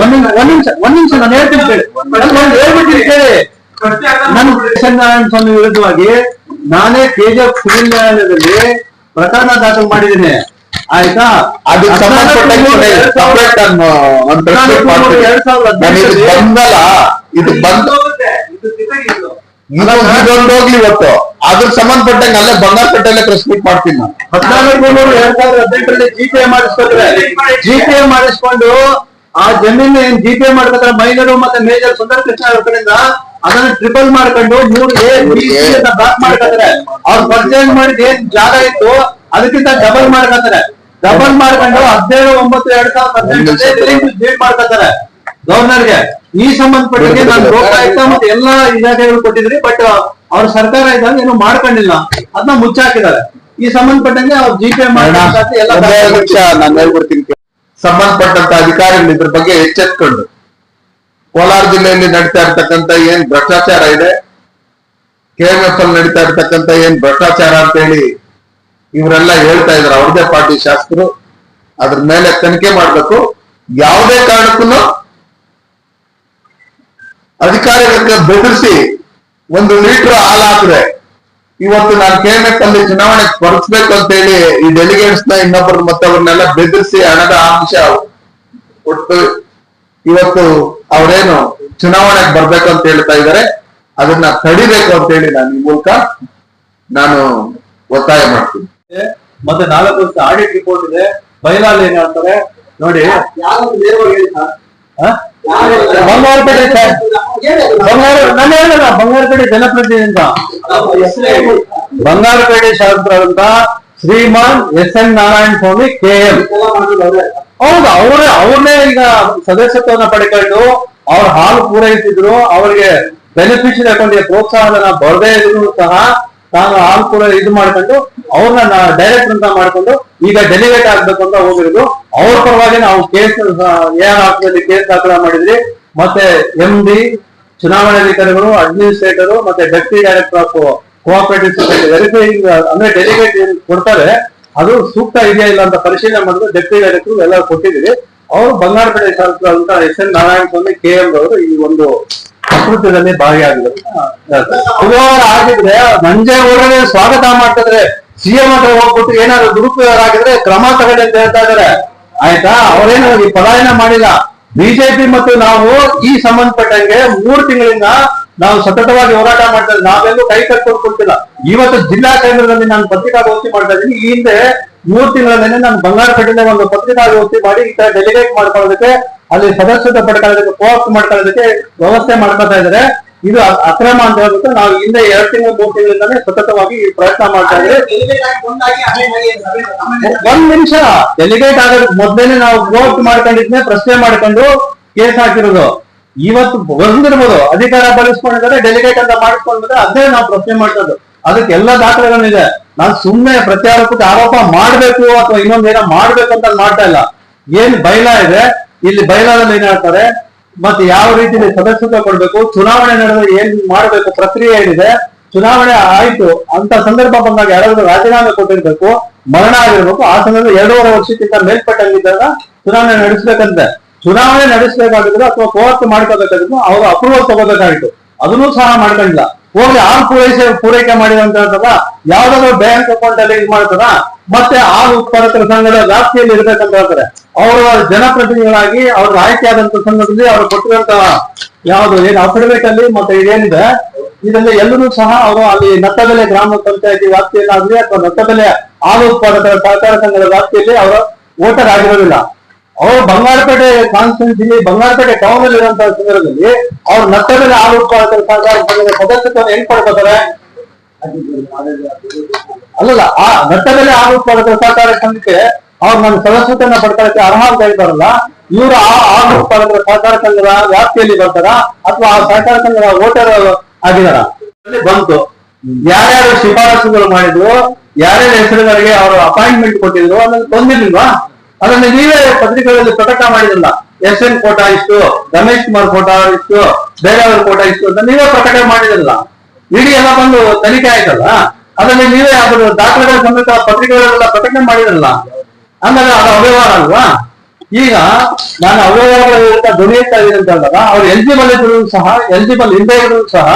ಒಂದ್ ನಿಮಿಷ ಒಂದ್ ನಿಮಿಷ ನಾನು ಹೇಳ್ತೀನಿ ಕೇಳಿ. ಹೇಳ್ಬಿಟ್ಟಿನಿ ಕೇಳಿ. ನಾನು ನಾರಾಯಣ ಸ್ವಾಮಿ ವಿರುದ್ಧವಾಗಿ ನಾನೇ ಕೆಜಿಎಫ್ ಸಿವಿಲ್ ನ್ಯಾಯಾಲಯದಲ್ಲಿ ಪ್ರಕರಣ ದಾಖಲು ಮಾಡಿದ್ದೀನಿ. ಆಯ್ತಾ? ಅದು ಸಂಬಂಧಪಟ್ಟ ಬಂದಲ್ಲ. ಇದು ಬಂದ ಇದು ಇದೊಂದು ಹೋಗ್ಲಿ ಇವತ್ತು. ಅದ್ರ ಸಂಬಂಧಪಟ್ಟಂಗೆ ಅಲ್ಲೇ ಬಂಗಾರಪೇಟೆಲ್ಲೇ ಪ್ರೆಸ್ ಮೀಟ್ ಮಾಡ್ತೀನಿ ನಾನು. ಹದಿನಾಲ್ಕು ಎರಡ್ ಸಾವಿರದ ಹದಿನೆಂಟರಲ್ಲಿ ಮಾಡಿಸ್ಕೊಂಡ್ರೆ ಜಿಪಿಎ ಮಾಡಿಸ್ಕೊಂಡು ಆ ಜಮೀನು ಏನ್ ಜಿಪಿಎ ಮಾಡ್ಬೇಕಾದ್ರೆ ಮೈನರು ಮತ್ತೆ ಮೇಜರ್ ಸುಂದರ ಕೃಷ್ಣ ಇರೋದ್ರಿಂದ ಅದನ್ನ ಟ್ರಿಪಲ್ ಮಾಡ್ಕೊಂಡು ಮೂರು ಎ ಬಿ ಅಂತ ಬ್ಲಾಕ್ ಮಾಡ್ಕೊತಾರೆ ಅವ್ರು ಪರ್ಚೇಸ್ ಮಾಡಿದ ಏನ್ ಜಾಗ ಇತ್ತು ಅದಕ್ಕಿಂತ ಡಬಲ್ ಮಾಡ್ಕೊತಾರೆ ಡಬಲ್ ಮಾಡ್ಕೊಂಡು ಹದಿನೇಳು ಒಂಬತ್ತು ಎರಡ್ ಸಾವಿರದ ಹದಿನೆಂಟರಲ್ಲಿ ಡೇಟ್ ಮಾಡ್ಕೊತಾರೆ ಗವರ್ನರ್ಗೆ ಈ ಸಂಬಂಧಪಟ್ಟಿಗೆ ನಾನು ಲೋಕಾಯುಕ್ತ ಮತ್ತೆ ಎಲ್ಲಾ ಇಲಾಖೆಗಳು ಕೊಟ್ಟಿದ್ರಿ ಬಟ್ ಅವ್ರ ಸರ್ಕಾರ ಇದ್ದಾಗ ಏನು ಮಾಡ್ಕೊಂಡಿಲ್ಲ. ಅದನ್ನ ಮುಚ್ಚಾಕಿದ್ದಾರೆ. ಈ ಸಂಬಂಧಪಟ್ಟಂಗೆ ಅವ್ರು ಜಿಪೇ ಪಿ ಮಾಡ್ತೀನಿ ಹೇಳ್ಬಿಡ್ತೀನಿ. ಸಂಬಂಧಪಟ್ಟಂತ ಅಧಿಕಾರಿಗಳು ಇದ್ರ ಬಗ್ಗೆ ಎಚ್ಚೆತ್ಕೊಂಡು. ಕೋಲಾರ ಜಿಲ್ಲೆಯಲ್ಲಿ ನಡೀತಾ ಇರ್ತಕ್ಕಂತ ಏನ್ ಭ್ರಷ್ಟಾಚಾರ ಇದೆ? ಕೆಎಂಎಫ್ ಅಲ್ಲಿ ನಡೀತಾ ಇರ್ತಕ್ಕಂತ ಏನ್ ಭ್ರಷ್ಟಾಚಾರ ಅಂತ ಹೇಳಿ ಇವರೆಲ್ಲ ಹೇಳ್ತಾ ಇದಾರೆ. ಅವ್ರದೇ ಪಾರ್ಟಿ ಶಾಸಕರು. ಅದ್ರ ಮೇಲೆ ತನಿಖೆ ಮಾಡ್ಬೇಕು. ಯಾವುದೇ ಕಾರಣಕ್ಕೂ ಅಧಿಕಾರಿಗಳಿಗೆ ಬೆದರಿಸಿ ಒಂದು ಲೀಟರ್ ಹಾಲು ಹಾಕಿದ್ರೆ ಇವತ್ತು ನಾನು ಕೆಎಂಎಫ್ ಅಲ್ಲಿ ಚುನಾವಣೆ ಸ್ಪರ್ಧಿಸ್ಬೇಕು ಅಂತ ಹೇಳಿ ಈ ಡೆಲಿಗೇಟ್ಸ್ನ ಇನ್ನೊಬ್ಬರು ಮತ್ತವ್ರನ್ನೆಲ್ಲ ಬೆದರಿಸಿ ಹಣದ ಅಂಶ ಕೊಟ್ಟು ಇವತ್ತು ಅವರೇನು ಚುನಾವಣೆಗೆ ಬರ್ಬೇಕು ಅಂತ ಹೇಳ್ತಾ ಇದ್ದಾರೆ ಅದನ್ನ ತಡಿಬೇಕು ಅಂತ ಹೇಳಿ ನಾನು ಈ ಮೂಲಕ ನಾನು ಒತ್ತಾಯ ಮಾಡ್ತೀನಿ. ಮತ್ತೆ ನಾಲ್ಕು ವರ್ಷ ಆಡಿಟ್ ರಿಪೋರ್ಟ್ ಇದೆ. ಬೈಲಾಲ್ ಏನ್ ಹೇಳ್ತಾರೆ? ನೋಡಿ. ಆ? ಬಂಗಾರ ನಾನು ಬಂಗಾರಪೇಟೆ ಜನಪ್ರತಿನಿಧಿ ಅಂತ Bangarapete ಶಾಸಕರಾದಂತ Shriman S N Narayana Swamy K M ಹೌದು ಅವರೇ ಅವ್ರನ್ನೇ ಈಗ ಸದಸ್ಯತ್ವವನ್ನ ಪಡ್ಕೊಂಡು ಅವ್ರ ಹಾಲು ಪೂರೈಸಿದ್ರು ಅವರಿಗೆ ಬೆನಿಫಿಷರಿ ಅಕೌಂಟ್ಗೆ ಪ್ರೋತ್ಸಾಹನ ಬರದೇ ಇದ್ರು ಸಹ ತಾನು ಹಾಲು ಕೂಡ ಇದು ಮಾಡ್ಕೊಂಡು ಅವ್ರನ್ನ ಡೈರೆಕ್ಟ್ ಅಂತ ಮಾಡ್ಕೊಂಡು ಈಗ ಡೆಲಿಗೇಟ್ ಆಗ್ಬೇಕು ಅಂತ ಹೋಗಿರೋದು ಅವ್ರ ಪರವಾಗಿ ನಾವು ಕೇಸ್ ಏನ್ ಆಗ್ತದೆ ಕೇಸ್ ದಾಖಲ ಮಾಡಿದ್ರಿ ಮತ್ತೆ ಎಂ ಡಿ ಚುನಾವಣಾಧಿಕಾರಿಗಳು ಅಡ್ಮಿನಿಸ್ಟ್ರೇಟರ್ ಮತ್ತೆ deputy director of cooperative society verifying ಅಂದ್ರೆ ಡೆಲಿಗೇಟ್ ಏನ್ ಕೊಡ್ತಾರೆ, ಅದು ಸೂಕ್ತ ಇದೆಯಾ ಇಲ್ಲ ಅಂತ ಪರಿಶೀಲನೆ ಮಾಡಿದ್ರೆ ಡೆಪ್ಟಿ ಡೈರೆಕ್ಟರ್ ಎಲ್ಲ ಕೊಟ್ಟಿದ್ದೀವಿ. ಅವರು ಬಂಗಾರ ಶಾಸಕರು ಅಂತ S N Narayana Swamy, K M ಅವರು ಈ ಒಂದು ಅಕೃತ್ಯದಲ್ಲಿ ಭಾಗಿಯಾಗಿದ್ದಾರೆ. ಪುಳಿಯೋಗರೆ ಆಗಿದ್ರೆ ನಂಜೇಗೌಡರೇ ಸ್ವಾಗತ ಮಾಡ್ತಿದ್ರೆ ಸಿಎಂ ಹತ್ರ ಹೋಗ್ಬಿಟ್ಟು ಏನಾದ್ರು ದುರುಪಯೋಗ ಆಗಿದ್ರೆ ಕ್ರಮ ತಗೊಳ್ಳಿ ಅಂತ ಹೇಳ್ತಾ ಇದಾರೆ ಆಯ್ತಾ? ಅವರೇನು ಪಲಾಯನ ಮಾಡಿಲ್ಲ. ಬಿಜೆಪಿ ಮತ್ತು ನಾವು ಈ ಸಂಬಂಧಪಟ್ಟಂಗೆ ಮೂರು ತಿಂಗಳಿಂದ ನಾವು ಸತತವಾಗಿ ಹೋರಾಟ ಮಾಡ್ತಾ ಇದ್ದೀವಿ. ನಾವೆಲ್ಲೂ ಕೈ ಕಟ್ಕೊಂಡು ಇವತ್ತು ಜಿಲ್ಲಾ ಕೇಂದ್ರದಲ್ಲಿ ನಾನು ಪತ್ರಿಕಾಗೋಷ್ಠಿ ಮಾಡ್ತಾ ಇದ್ದೀನಿ. ಈ ಹಿಂದೆ ಮೂರು ತಿಂಗಳಲ್ಲಿ ನಾನು ಬಂಗಾರಪೇಟೆಯಿಂದ ಒಂದು ಪತ್ರಿಕಾಗೋಷ್ಠಿ ಮಾಡಿ ಈ ತರ ಡೆಲಿಗೇಟ್ ಮಾಡ್ಕೊಳ್ಳೋದಕ್ಕೆ, ಅಲ್ಲಿ ಸದಸ್ಯತೆ ಪಡ್ಕೊಳ್ಳೋದಕ್ಕೆ ಕೋಆಪ್ಟ್ ಮಾಡ್ಕೊಳ್ಳೋದಕ್ಕೆ ವ್ಯವಸ್ಥೆ ಮಾಡ್ಕೊತಾ ಇದ್ದಾರೆ. ಇದು ಅಕ್ರಮ ಅಂತ ಹೇಳ್ಬಿಟ್ಟು ನಾವು ಹಿಂದೆ ಎರಡು ತಿಂಗಳು ಮೂರು ತಿಂಗಳಿಂದಾನೇ ಸತತವಾಗಿ ಪ್ರಯತ್ನ ಮಾಡ್ತಾ ಇದ್ದೀವಿ. ಒಂದ್ ನಿಮಿಷ. ಡೆಲಿಗೇಟ್ ಆಗೋದ್ ಮೊದ್ಲೇನೆ ನಾವು ವೋಟ್ ಮಾಡ್ಕೊಂಡಿದ್ನೆ ಪ್ರಶ್ನೆ ಮಾಡ್ಕೊಂಡು ಕೇಸ್ ಹಾಕಿರೋದು. ಇವತ್ತು ಬಂದಿರ್ಬೋದು ಅಧಿಕಾರ ಬಳಸ್ಕೊಂಡಿದ್ದಾರೆ ಡೆಲಿಗೇಟ್ ಅಂತ ಮಾಡಿಸ್ಕೊಂಡ್ರೆ ಅದೇ ನಾವು ಪ್ರಶ್ನೆ ಮಾಡ್ತದ್ದು ಅದಕ್ಕೆ ಎಲ್ಲ ದಾಖಲೆಗಳಿದೆ ನಾನು ಸುಮ್ಮನೆ ಪ್ರತ್ಯಾರೋಪಕ್ಕೆ ಆರೋಪ ಮಾಡ್ಬೇಕು ಅಥವಾ ಇನ್ನೊಂದೇನೋ ಮಾಡ್ಬೇಕು ಅಂತ ಮಾಡ್ತಾ ಇಲ್ಲ. ಏನ್ ಬೈಲಾ ಇದೆ? ಇಲ್ಲಿ ಬೈಲಾದಲ್ಲಿ ಏನ್ ಹೇಳ್ತಾರೆ? ಮತ್ತೆ ಯಾವ ರೀತಿಯಲ್ಲಿ ಸದಸ್ಯತ್ವ ಕೊಡ್ಬೇಕು, ಚುನಾವಣೆ ನಡೆದ ಏನ್ ಮಾಡಬೇಕು, ಪ್ರಕ್ರಿಯೆ ಏನಿದೆ, ಚುನಾವಣೆ ಆಯ್ತು, ಅಂತ ಸಂದರ್ಭ ಬಂದಾಗ ಯಾರಾದ್ರೂ ರಾಜೀನಾಮೆ ಕೊಟ್ಟಿರ್ಬೇಕು ಮರಣ ಆಗಿರ್ಬೇಕು ಆ ಸಂದರ್ಭ ಎರಡೂವರೆ ವರ್ಷಕ್ಕಿಂತ ಮೇಲ್ಪಟ್ಟಂಗಿದ್ದಾಗ ಚುನಾವಣೆ ನಡೆಸಬೇಕಂತೆ. ಚುನಾವಣೆ ನಡೆಸಬೇಕಾಗಿದ್ರು ಅಥವಾ ಕೋರ್ಟ್ ಮಾಡ್ಕೋಬೇಕಾಗಿದ್ರು ಅವರು ಅಪ್ರೂವಲ್ ತಗೋಬೇಕಾಗಿತ್ತು. ಅದನ್ನು ಸಹ ಮಾಡ್ಕೊಂಡಿಲ್ಲ. ಹೋಗಿ ಆ ಪೂರೈಸಿ ಪೂರೈಕೆ ಮಾಡಿದಂತ ಯಾವ್ದಾದ್ರು ಬ್ಯಾಂಕ್ ಅಕೌಂಟ್ ಅಲ್ಲಿ ಇದು ಮಾಡ್ತಾರ ಮತ್ತೆ ಆ ಉತ್ಪಾದಕರ ಸಂಘದ ವ್ಯಾಪ್ತಿಯಲ್ಲಿ ಇರ್ಬೇಕಂತ ಹೇಳ್ತಾರೆ. ಅವರ ಜನಪ್ರತಿನಿಧಿಗಳಾಗಿ ಅವ್ರ ಆಯ್ಕೆ ಆದಂತ ಸಂದರ್ಭದಲ್ಲಿ ಅವ್ರು ಕೊಟ್ಟಿರುವಂತ ಯಾವ್ದು ಏನು ಅಫಿಡವಿಟ್ ಅಲ್ಲಿ ಮತ್ತೆ ಇದೇನಿದೆ ಇದೆಲ್ಲ ಎಲ್ಲರೂ ಸಹ ಅವರು ಅಲ್ಲಿ ನತ್ತಬೆಲೆ ಗ್ರಾಮ ಪಂಚಾಯತಿ ವ್ಯಾಪ್ತಿಯಲ್ಲಾಗಲಿ ಅಥವಾ ನತ್ತಬೆಲೆ ಹಾಲು ಉತ್ಪಾದಕರ ಸಹಕಾರ ಸಂಘದ ವ್ಯಾಪ್ತಿಯಲ್ಲಿ ಅವರು ವೋಟರ್ ಆಗಿರೋದಿಲ್ಲ. ಅವರು ಬಂಗಾರಪೇಟೆ ಕಾನ್ಸ್ಟಿಟ್ಯೂನ್ಸಿ ಬಂಗಾರಪೇಟೆ ಟೌನ್ ಅಲ್ಲಿ ಇರುವಂತಹ ಸಂದರ್ಭದಲ್ಲಿ ಅವ್ರು ನತ್ತಬೆಲೆ ಹಾಲು ಉತ್ಪಾದಕರ ಸಹಕಾರ ಸಂಘದ ಸದಸ್ಯತ್ವವನ್ನು ಹೆಂಗ್ ಪಡ್ಕೋತಾರೆ? ಅಲ್ಲಲ್ಲ, ಆ ಘಟ್ಟದಲ್ಲಿ ಉತ್ಪಾದಕರ ಸಹಕಾರ ಸಂಘಕ್ಕೆ ಅವ್ರು ನನ್ನ ಸದಸ್ಯತೆಯನ್ನ ಪಡ್ಕೊಳ್ಳಕ್ಕೆ ಅರ್ಹ ಅಂತ ಹೇಳ್ತಾರಲ್ಲ, ಇವರು ಆ ಉತ್ಪಾದಕರ ಸಹಕಾರ ಸಂಘದ ವ್ಯಾಪ್ತಿಯಲ್ಲಿ ಬರ್ತಾರ ಅಥವಾ ಆ ಸಹಕಾರ ಸಂಘದ ವೋಟರ್ ಆಗಿದಾರ ಬಂತು. ಯಾರ್ಯಾರು ಶಿಫಾರಸುಗಳು ಮಾಡಿದ್ರು, ಯಾರ್ಯಾರ ಹೆಸರುಗಳಿಗೆ ಅವರು ಅಪಾಯಿಂಟ್ಮೆಂಟ್ ಕೊಟ್ಟಿದ್ರು, ಅದನ್ನ ಬಂದಿರ್ಲಿಲ್ವಾ ಅದನ್ನ ನೀವೇ ಪತ್ರಿಕೆಗಳಲ್ಲಿ ಪ್ರಕಟ ಮಾಡಿದಿಲ್ಲ ಎಸ್ ಎನ್ ಕೋಟಾ ಇಷ್ಟು, ರಮೇಶ್ ಕುಮಾರ್ ಕೋಟಾ ಇಷ್ಟು ಬೇರೆಯವ್ರ ಕೋಟಾ ಇಷ್ಟು ಅಂತ ನೀವೇ ಪ್ರಕಟ ಮಾಡಿದ್ರಲ್ಲ. ಇಡೀ ಎಲ್ಲ ಬಂದು ತನಿಖೆ ಆಯ್ತಲ್ಲ? ಅದನ್ನ ನೀವೇ ಅದ್ರ ದಾಖಲೆಗಳ ಸಮೇತ ಪತ್ರಿಕೆಗಳೆಲ್ಲ ಪ್ರಕಟಣೆ ಮಾಡಿದ್ರಲ್ಲ? ಆಮೇಲೆ ಅದು ಅವ್ಯವಹಾರ ಅಲ್ವಾ? ಈಗ ನಾನು ಅವ್ಯವಹಾರ ದೊರೆಯುತ್ತಾ ಇದ್ದೀನಿ ಅಂತ ಅಂದಾಗ, ಅವ್ರು ಎಲಿಜಿಬಲ್ ಇದ್ರು ಸಹ ಎಲ್ಜಿಬಲ್ ಹಿಂದೆ ಇದ್ರು ಸಹ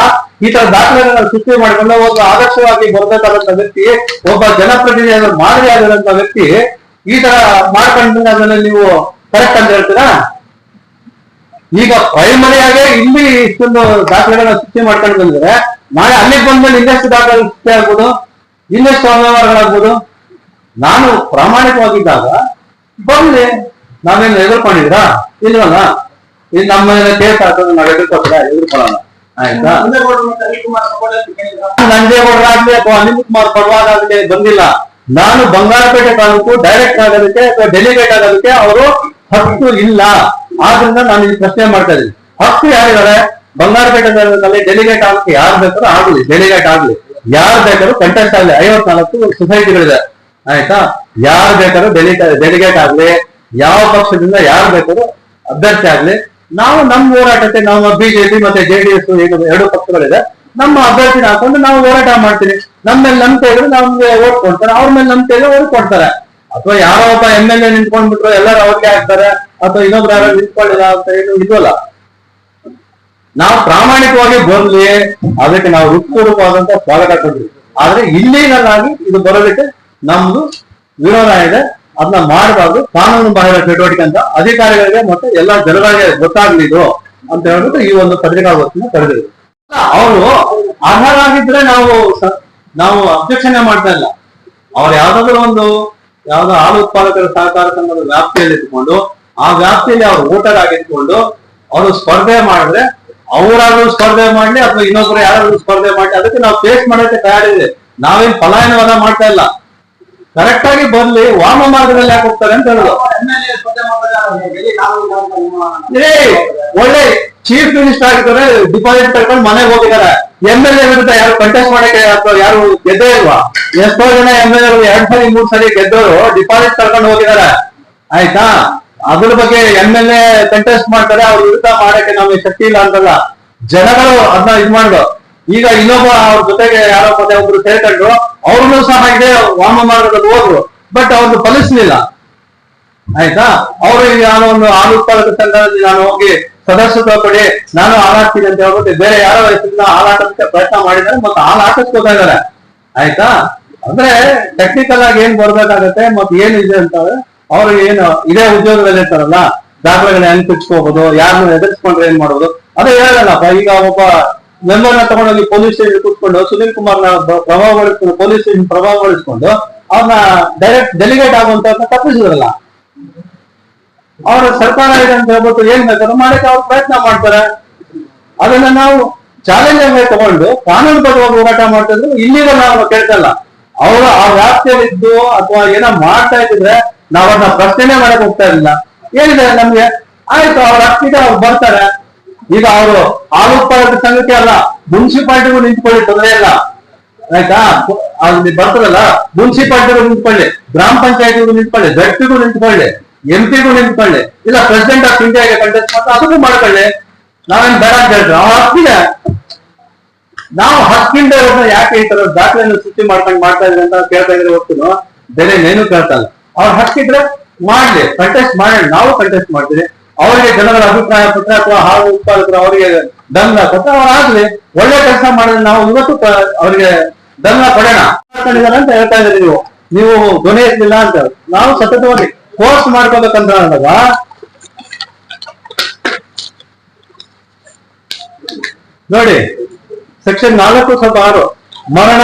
ಈ ತರ ದಾಖಲೆಗಳನ್ನ ಸೃಷ್ಟಿ ಮಾಡಿಕೊಂಡು ಒಬ್ಬ ಆದರ್ಶವಾಗಿ ಬರಬೇಕಾದಂತ ವ್ಯಕ್ತಿ, ಒಬ್ಬ ಜನಪ್ರತಿನಿಧಿ ಮಾದರಿ ಆಗಿರುವಂತ ವ್ಯಕ್ತಿ ಈ ತರ ಮಾಡ್ಕೊಂಡ್ರೆ ಅದನ್ನ ನೀವು ಕರೆಕ್ಟ್ ಅಂತ ಹೇಳ್ತೀರಾ? ಈಗ ಪ್ರೈಮರಿ ಆಗೇ ಇಲ್ಲಿ ಇಷ್ಟೊಂದು ದಾಖಲೆಗಳನ್ನ ಸೃಷ್ಟಿ ಮಾಡ್ಕೊಂಡು ಬಂದ್ರೆ ನಾಳೆ ಅಲ್ಲಿಗೆ ಬಂದ್ಮೇಲೆ ಇನ್ನಷ್ಟು ದಾಖಲೆ ಸೃಷ್ಟಿ ಆಗ್ಬೋದು? ಇನ್ನಷ್ಟು ಅವ್ಯವಹಾರಗಳಾಗ್ಬೋದು ನಾನು ಪ್ರಾಮಾಣಿಕವಾಗಿದ್ದಾಗ ಬಂದ್ರೆ ನಾವೇನು ಎದುರ್ಕೊಂಡಿದ್ರಾ ಇಲ್ವಲ್ಲ? ಇದು ನಮ್ಮ ಕೇಸ್ ಆಗ್ತದೆ ನಾವು ಎದುರ್ಕೋಬೇಡ ಎದುರ್ಕೊಳ್ಳೋಣ. ಆಯ್ತಾ? ನಂಜೇಗೌಡರಾಗ್ಲಿ ಅಥವಾ ಅನಿಲ್ ಕುಮಾರ್ ಪರವಾದ ಆಗ್ಲಿ ಬಂದಿಲ್ಲ. ನಾನು ಬಂಗಾರಪೇಟೆ ತಾಲೂಕು ಡೈರೆಕ್ಟ್ ಆಗೋದಕ್ಕೆ ಅಥವಾ ಡೆಲಿಗೇಟ್ ಆಗೋದಕ್ಕೆ ಅವರು ಹಕ್ಕು ಇಲ್ಲ. ಆದ್ರಿಂದ ನಾನು ಇಲ್ಲಿ ಪ್ರಶ್ನೆ ಮಾಡ್ತಾ ಇದ್ದೀನಿ. ಹಕ್ಕು ಯಾರಿದ್ದಾರೆ? ಬಂಗಾರಪೇಟೆ ಡೆಲಿಗೇಟ್ ಆಗಕ್ಕೆ ಯಾರು ಬೇಕಾದ್ರೂ ಆಗ್ಲಿ ಡೆಲಿಗೇಟ್ ಆಗ್ಲಿ. ಯಾರು ಬೇಕಾದ್ರೂ ಕಂಟೆಂಟ್ ಆಗ್ಲಿ. ಐವತ್ನಾಲ್ಕು ಸೊಸೈಟಿಗಳಿದೆ ಆಯ್ತಾ? ಯಾರು ಬೇಕಾದ್ರೂ ಡೆಲಿ ಡೆಲಿಗೇಟ್ ಆಗ್ಲಿ. ಯಾವ ಪಕ್ಷದಿಂದ ಯಾರು ಬೇಕಾದ್ರೂ ಅಭ್ಯರ್ಥಿ ಆಗ್ಲಿ. ನಾವು ನಮ್ಮ ಹೋರಾಟಕ್ಕೆ ನಮ್ಮ ಬಿಜೆಪಿ ಮತ್ತೆ ಜೆಡಿಎಸ್ ಎರಡು ಪಕ್ಷಗಳಿದೆ. ನಮ್ಮ ಅಭ್ಯರ್ಥಿನ ಹಾಕೊಂಡು ನಾವು ಹೋರಾಟ ಮಾಡ್ತೀವಿ. ನಮ್ಮ ಮೇಲೆ ನಂಬಿಕೆ ಇದ್ರೆ ನಮ್ಗೆ ಓಟ್ ಕೊಡ್ತಾರೆ. ಅವ್ರ ಮೇಲೆ ನಂಬಿಕೆ ಇದ್ರೆ ಓಟ್ ಕೊಡ್ತಾರೆ. ಅಥವಾ ಯಾರೋ ಒಬ್ಬ ಎಂ ಎಲ್ ಎ ನಿಂತ್ಕೊಂಡ್ಬಿಟ್ರು ಎಲ್ಲರೂ ಅವ್ರಿಗೆ ಹಾಕ್ತಾರೆ. ಅಥವಾ ಇನ್ನೊಬ್ರು ಯಾರು ನಿಂತ್ಕೊಳ್ಳಿಲ್ಲ ಅಂತ ಏನು ಇಲ್ವಲ್ಲ ನಾವು ಪ್ರಾಮಾಣಿಕವಾಗಿ ಬರ್ಲಿ ಅದಕ್ಕೆ ನಾವು ರೂಪವಾದಂತ ಸ್ವಾಗತ ಕೊಡ್ತೀವಿ ಆದ್ರೆ ಇಲ್ಲಿ ಆಗಿ ಇದು ಬರೋದಕ್ಕೆ ನಮ್ದು ವಿರೋಧ ಇದೆ. ಅದನ್ನ ಮಾಡಬಾರ್ದು. ಕಾನೂನು ಬಾಹಿರ ಚಟುವಟಿಕೆ ಅಂತ ಅಧಿಕಾರಿಗಳಿಗೆ ಮತ್ತೆ ಎಲ್ಲಾ ಜನಗಳಿಗೆ ಗೊತ್ತಾಗ್ಲಿ ಇದು ಅಂತ ಹೇಳ್ಬಿಟ್ಟು ಈ ಒಂದು ಪತ್ರಿಕಾಗೋಷ್ಠಿನ ಕರೆದಿದ್ರು. ಅವರು ಅರ್ಹರಾಗಿದ್ರೆ ನಾವು ನಾವು ಅಬ್ಜೆಕ್ಷನ್ ಮಾಡ್ತಾ ಇಲ್ಲ. ಅವ್ರು ಯಾವ್ದಾದ್ರು ಒಂದು ಯಾವ್ದೋ ಹಾಲು ಉತ್ಪಾದಕರ ಸಹಕಾರ ಸಂಘದ ವ್ಯಾಪ್ತಿಯಲ್ಲಿ ಇಟ್ಕೊಂಡು ಆ ವ್ಯಾಪ್ತಿಯಲ್ಲಿ ಅವ್ರು ವೋಟರ್ ಆಗಿಟ್ಕೊಂಡು ಅವರು ಸ್ಪರ್ಧೆ ಮಾಡಿದ್ರೆ ಅವರಾದ್ರೂ ಸ್ಪರ್ಧೆ ಮಾಡ್ಲಿ ಅಥವಾ ಇನ್ನೊಬ್ರು ಯಾರಾದ್ರೂ ಸ್ಪರ್ಧೆ ಮಾಡ್ಲಿ, ಅದಕ್ಕೆ ನಾವು ಫೇಸ್ ಮಾಡೋಕೆ ತಯಾರಿದೆ ನಾವೇನ್ ಪಲಾಯನವನ್ನ ಮಾಡ್ತಾ ಇಲ್ಲ. ಕರೆಕ್ಟ್ ಆಗಿ ಬರ್ಲಿ, ವಾಮ ಮಾರ್ಗದಲ್ಲಿ ಯಾಕೆ ಹೋಗ್ತಾರೆ ಅಂತ ಹೇಳುದು. ಏ, ಒಳ್ಳೆ ಚೀಫ್ ಮಿನಿಸ್ಟರ್ ಆಗಿದ್ದಾರೆ ಡಿಪಾಸಿಟ್ ತಗೊಂಡು ಮನೆಗೆ ಹೋಗಿದ್ದಾರೆ. ಎಂ ಎಲ್ ಎ ವಿರುದ್ಧ ಯಾರು ಕಂಟೆಸ್ಟ್ ಮಾಡಕ್ಕೆ ಅಥವಾ ಯಾರು ಗೆದ್ದೇ ಇಲ್ವಾ? ಎಷ್ಟೋ ಜನ ಎಂ ಎಲ್ ಎ ಎರಡ್ ಸರಿ, ಮೂರ್ ಸರಿ ಗೆದ್ದವರು ಡಿಪಾಸಿಟ್ ತಗೊಂಡು ಹೋಗಿದ್ದಾರೆ. ಆಯ್ತಾ? ಅದ್ರ ಬಗ್ಗೆ ಎಂ ಎಲ್ ಎ ಕಂಟೆಸ್ಟ್ ಮಾಡ್ತಾರೆ, ಅವ್ರ ವಿರುದ್ಧ ಮಾಡಕ್ಕೆ ನಮಗೆ ಶಕ್ತಿ ಇಲ್ಲ ಅಂತಲ್ಲ. ಜನಗಳು ಅದನ್ನ ಇದ್ ಮಾಡುದು. ಈಗ ಇನ್ನೊಬ್ಬ ಅವ್ರ ಜೊತೆಗೆ ಯಾರೋ ಮತ್ತೆ ಒಬ್ರು ಸೇರ್ಕೊಂಡು, ಅವ್ರನ್ನು ಸಹ ಇದೆ ವಾಮ ಮಾರ್ಗದಲ್ಲಿ ಹೋದ್ರು. ಬಟ್ ಅವ್ರದ್ದು ಫಲಿಸ್ಲಿಲ್ಲ. ಆಯ್ತಾ? ಅವರು ನಾನು ಒಂದು ಹಾಲು ಉತ್ಪಾದಕ ಸಂಘದಲ್ಲಿ ನಾನು ಹೋಗಿ ಸದಸ್ಯತ್ವ ಪಡಿ, ನಾನು ಹಾಲಾಡ್ತೀನಿ ಅಂತ ಹೇಳ್ಬಿಟ್ಟು ಬೇರೆ ಯಾರೋ ಹೆಸರಿನ ಹಾಲಾಟಕ್ಕೆ ಪ್ರಯತ್ನ ಮಾಡಿದ್ದಾರೆ ಮತ್ತೆ ಹಾಲು ಹಾಕಿಸ್ಕೋತಾ ಆಯ್ತಾ? ಅಂದ್ರೆ ಟೆಕ್ನಿಕಲ್ ಆಗಿ ಏನ್ ಬರ್ಬೇಕಾಗತ್ತೆ ಮತ್ತೆ ಇದೆ ಅಂತಂದ್ರೆ ಅವ್ರು ಏನು ಇದೇ ಉದ್ಯೋಗದಲ್ಲಿ ಇರ್ತಾರಲ್ಲ, ದಾಖಲೆಗಳನ್ನ ಹೆಂಗ್ ಕುಚ್ಕೋಬಹುದು ಯಾರನ್ನ ಎದುರಿಸ್ಕೊಂಡ್ರೆ ಏನ್ ಮಾಡೋದು ಅದೇ ಹೇಳಲ್ಲಪ್ಪ ಈಗ ಒಬ್ಬ ಮೆಂಬರ್ನ ತಗೊಂಡೋಗಿ ಪೊಲೀಸ್ ಸ್ಟೇಷನ್ ಕೂತ್ಕೊಂಡು ಸುನೀಲ್ ಕುಮಾರ್ನ ಪ್ರಭಾವಗೊಳಿಸ್ಕೊಂಡು ಪೊಲೀಸ್ ಸ್ಟೇಷನ್ ಪ್ರಭಾವಗೊಳಿಸ್ಕೊಂಡು ಅವ್ರನ್ನ ಡೈರೆಕ್ಟ್ ಡೆಲಿಗೇಟ್ ಆಗುವಂತ ತಪ್ಪಿಸಿದ್ರಲ್ಲ. ಅವರ ಸರ್ಕಾರ ಇದೆ ಅಂತ ಹೇಳ್ಬಿಟ್ಟು ಏನ್ ಬೇಕಾದ್ರೂ ಮಾಡಕ್ಕೆ ಅವ್ರು ಪ್ರಯತ್ನ ಮಾಡ್ತಾರೆ. ಅದನ್ನ ನಾವು ಚಾಲೆಂಜ್ ಆಗಿ ತಗೊಂಡು ಕಾನೂನುಬದ್ಧವಾಗಿ ಹೋರಾಟ ಮಾಡ್ತಿದ್ರು, ಇಲ್ಲಿಗೂ ನಾವು ಕೇಳ್ತಲ್ಲ ಅವರು ಆ ವ್ಯಾಪ್ತಿಯಲ್ಲಿದ್ದು ಅಥವಾ ಏನೋ ಮಾಡ್ತಾ ಇದ್ರೆ ನಾವು ಅವ್ರನ್ನ ಪ್ರಶ್ನೆ ಮಾಡಕ್ ಹೋಗ್ತಾ ಇರಲಿಲ್ಲ. ಏನಿದ್ದಾರೆ ನಮ್ಗೆ? ಆಯ್ತು, ಅವ್ರ ಅಕ್ಕಿಗೆ ಅವ್ರು ಬರ್ತಾರೆ. ಈಗ ಅವರು ಹಾಲು ಉತ್ಪಾದಕ ಸಂಘಕ್ಕೆ ಅಲ್ಲ. ಮುನ್ಸಿಪಾಲಿಟಿಗೂ ನಿಂತ್ಕೊಳ್ಳಿ, ತೊಂದರೆ ಇಲ್ಲ. ಆಯ್ತಾ? ಅಲ್ಲಿ ಬರ್ತದಲ್ಲ ಮುನ್ಸಿಪಾಲಿಟಿಗೂ ನಿಂತ್ಕೊಳ್ಳಿ, ಗ್ರಾಮ ಪಂಚಾಯತಿಗೂ ನಿಂತ್ಕೊಳ್ಳಿ, ವ್ಯಕ್ತಿಗೂ ನಿಂತ್ಕೊಳ್ಳಿ, ಎಂ ಪಿಗೂ ನಿಂತ್ಕೊಳ್ಳಿ. ಇಲ್ಲ ಪ್ರೆಸಿಡೆಂಟ್ ಆಫ್ ಇಂಡಿಯಾಗೆ ಕಂಟೆಸ್ಟ್ ಮಾಡ್ತಾ ಅದಕ್ಕೂ ಮಾಡ್ಕೊಳ್ಳಿ. ನಾವೇನ್ ಬೇಡ ಅಂತ ಹೇಳಿದ್ರೆ. ಅವ್ರ ಹಕ್ಕಿದೆ ನಾವು ಹಕ್ಕಿಂದ ಯಾಕೆ ಈ ತರ ದಾಖಲೆಯನ್ನು ಸೃಷ್ಟಿ ಮಾಡ್ಕೊಂಡು ಮಾಡ್ತಾ ಇದ್ರೆ ಅಂತ ಕೇಳ್ತಾ ಇದ್ರೆ ಹೊತ್ತು ಬೇರೆ ಕೇಳ್ತಾ ಕೇಳ್ತಲ್ಲ ಅವ್ರ ಹಕ್ಕಿದ್ರೆ ಮಾಡ್ಲಿ ಕಂಟೆಸ್ಟ್ ಮಾಡಿ ನಾವು ಕಂಟೆಸ್ಟ್ ಮಾಡ್ತೀವಿ. ಅವರಿಗೆ ಜನಗಳ ಅಭಿಪ್ರಾಯ ಪತ್ರ ಅಥವಾ ಹಾಲು ಉತ್ಪಾದಕರು ಅವರಿಗೆ ದಂಡ ಕೊಟ್ಟರೆ ಅವರಾಗ್ಲಿ ಒಳ್ಳೆ ಕೆಲಸ ಮಾಡಿದ್ರೆ ನಾವು ಇವತ್ತು ಅವರಿಗೆ ದಂಡ ಕೊಡೋಣ. ಅಂತ ಹೇಳ್ತಾ ಇದ್ರಿ ನೀವು. ನೀವು ಎತ್ತಲಿಲ್ಲ ಅಂತ. ನಾವು ಸತತವಾಗಿ ಕೋರ್ಸ್ ಮಾಡ್ಕೋಬೇಕಂತ ಅಂದಾಗ ನೋಡಿ ಸೆಕ್ಷನ್ ನಾಲ್ಕು ಸ್ವಲ್ಪ ಆರು. ಮರಣ,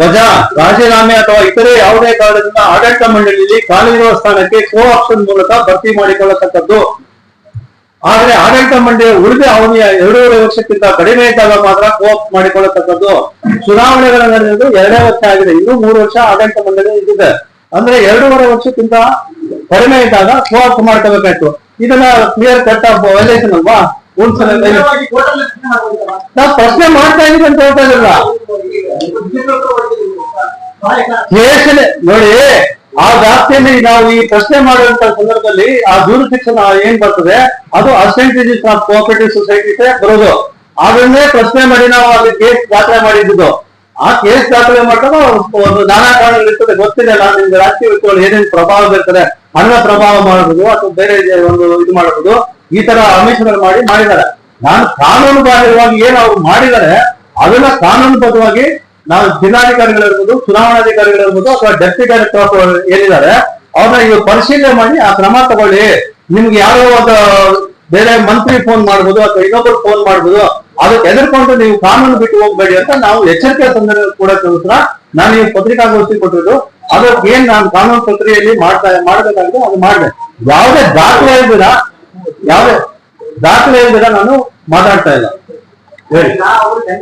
ವಜಾ, ರಾಜೀನಾಮೆ ಅಥವಾ ಇತರೆ ಯಾವುದೇ ಕಾರಣದಿಂದ ಆಡಳಿತ ಮಂಡಳಿಯಲ್ಲಿ ಖಾಲಿರುವ ಸ್ಥಾನಕ್ಕೆ ಕೋ ಆಪ್ಷನ್ ಮೂಲಕ ಭರ್ತಿ ಮಾಡಿಕೊಳ್ಳತಕ್ಕದ್ದು. ಆದರೆ ಆಡಳಿತ ಮಂಡಳಿಯ ಉಳಿದ ಅವಧಿಯ ಎರಡೂವರೆ ವರ್ಷಕ್ಕಿಂತ ಕಡಿಮೆ ಇದ್ದಾಗ ಮಾತ್ರ ಕೋ ಆಪ್ ಮಾಡಿಕೊಳ್ಳತಕ್ಕದ್ದು. ಚುನಾವಣೆಗಳ ನಡೆದಿದ್ದು ಎರಡೇ ವರ್ಷ ಆಗಿದೆ. ಇನ್ನು ಮೂರು ವರ್ಷ ಆಡಳಿತ ಮಂಡಳಿ ಇದ್ದಿದೆ ಅಂದ್ರೆ ಎರಡೂವರೆ ವರ್ಷಕ್ಕಿಂತ ಕಡಿಮೆ ಇದ್ದಾಗ ಕೋ ಆಪ್ ಮಾಡ್ಕೋಬೇಕಾಯ್ತು. ಇದನ್ನ ಕ್ಲಿಯರ್ ಕಟ್ ವೈಲೇಷನ್ ಅಲ್ವಾ? ನಾವು ಪ್ರಶ್ನೆ ಮಾಡ್ತಾ ಇದೀವಿ ಅಂತ ಹೇಳ್ತಾ ಇದ್ರಲ್ಲ. ಕೇಸನೆ ನೋಡಿ ಆ ವ್ಯಾಪ್ತಿಯಲ್ಲಿ ನಾವು ಈ ಪ್ರಶ್ನೆ ಮಾಡುವಂತ ಸಂದರ್ಭದಲ್ಲಿ ಆ ದೂರು ಶಿಕ್ಷಣ ಏನ್ ಬರ್ತದೆ ಅದು ಅಸೆಂಟೇಜಸ್ ಆಫ್ ಕೋಆಪರೇಟಿವ್ ಸೊಸೈಟಿ ಬರೋದು. ಅದನ್ನೇ ಪ್ರಶ್ನೆ ಮಾಡಿ ನಾವು ಅಲ್ಲಿ ಕೇಸ್ ದಾಖಲೆ ಮಾಡಿದ್ದು. ಆ ಕೇಸ್ ದಾಖಲೆ ಮಾಡಿದಾಗ ಒಂದು ನಾನಾ ಕಾರಣಗಳು ಇರ್ತದೆ ಗೊತ್ತಿದೆ ನಾನು ನಿಮ್ಗೆ ರಾಜಕೀಯ ವ್ಯಕ್ತಿಗಳು ಏನೇನು ಪ್ರಭಾವ ಬೀರ್ತದೆ ಹಣ ಪ್ರಭಾವ ಮಾಡಬಹುದು ಅಥವಾ ಬೇರೆ ಒಂದು ಇದು ಮಾಡಬಹುದು ಈ ತರ ಅಮಿಷಗಳು ಮಾಡಿ ಮಾಡಿದ್ದಾರೆ. ನಾನು ಕಾನೂನು ಬಾಹಿರವಾಗಿ ಏನು ಅವ್ರು ಮಾಡಿದ್ದಾರೆ, ಅದನ್ನ ಕಾನೂನುಬದ್ಧವಾಗಿ ನಾವು ಜಿಲ್ಲಾಧಿಕಾರಿಗಳಿರ್ಬೋದು, ಚುನಾವಣಾಧಿಕಾರಿಗಳಿರ್ಬೋದು ಅಥವಾ ಡೆಪ್ಟಿ ಡೈರೆಕ್ಟರ್ ಏನಿದ್ದಾರೆ, ಅವ್ರನ್ನ ಈಗ ಪರಿಶೀಲನೆ ಮಾಡಿ ಆ ಕ್ರಮ ತಗೊಳ್ಳಿ. ನಿಮ್ಗೆ ಯಾರೋ ಒಂದು ಬೇರೆ ಮಂತ್ರಿ ಫೋನ್ ಮಾಡ್ಬೋದು ಅಥವಾ ಇನ್ನೊಬ್ರು ಫೋನ್ ಮಾಡ್ಬೋದು, ಅದಕ್ಕೆ ಎದುರ್ಕೊಂಡು ನೀವು ಕಾನೂನು ಬಿಟ್ಟು ಹೋಗ್ಬೇಡಿ ಅಂತ ನಾವು ಎಚ್ಚರಿಕೆ ತಂದ್ರೆ ಕೂಡ ತಿಳಿಸ್ರ ನಾನು ಈ ಪತ್ರಿಕಾಗೋಷ್ಠಿ ಕೊಟ್ಟಿದ್ದು. ಅದಕ್ಕೆ ಏನ್ ನಾನು ಕಾನೂನು ಪ್ರಕ್ರಿಯೆಯಲ್ಲಿ ಮಾಡ್ತಾ ಮಾಡ್ಬೇಕಾಗಿದೆ ಅದು ಮಾಡ್ಬೇಕು. ಯಾವುದೇ ದಾಖಲೆ ಇಲ್ದಿರ ಯಾವುದೇ ದಾಖಲೆ ಇಲ್ದಿರ ನಾನು ಮಾತಾಡ್ತಾ ಇಲ್ಲ. ಹೇಳಿ.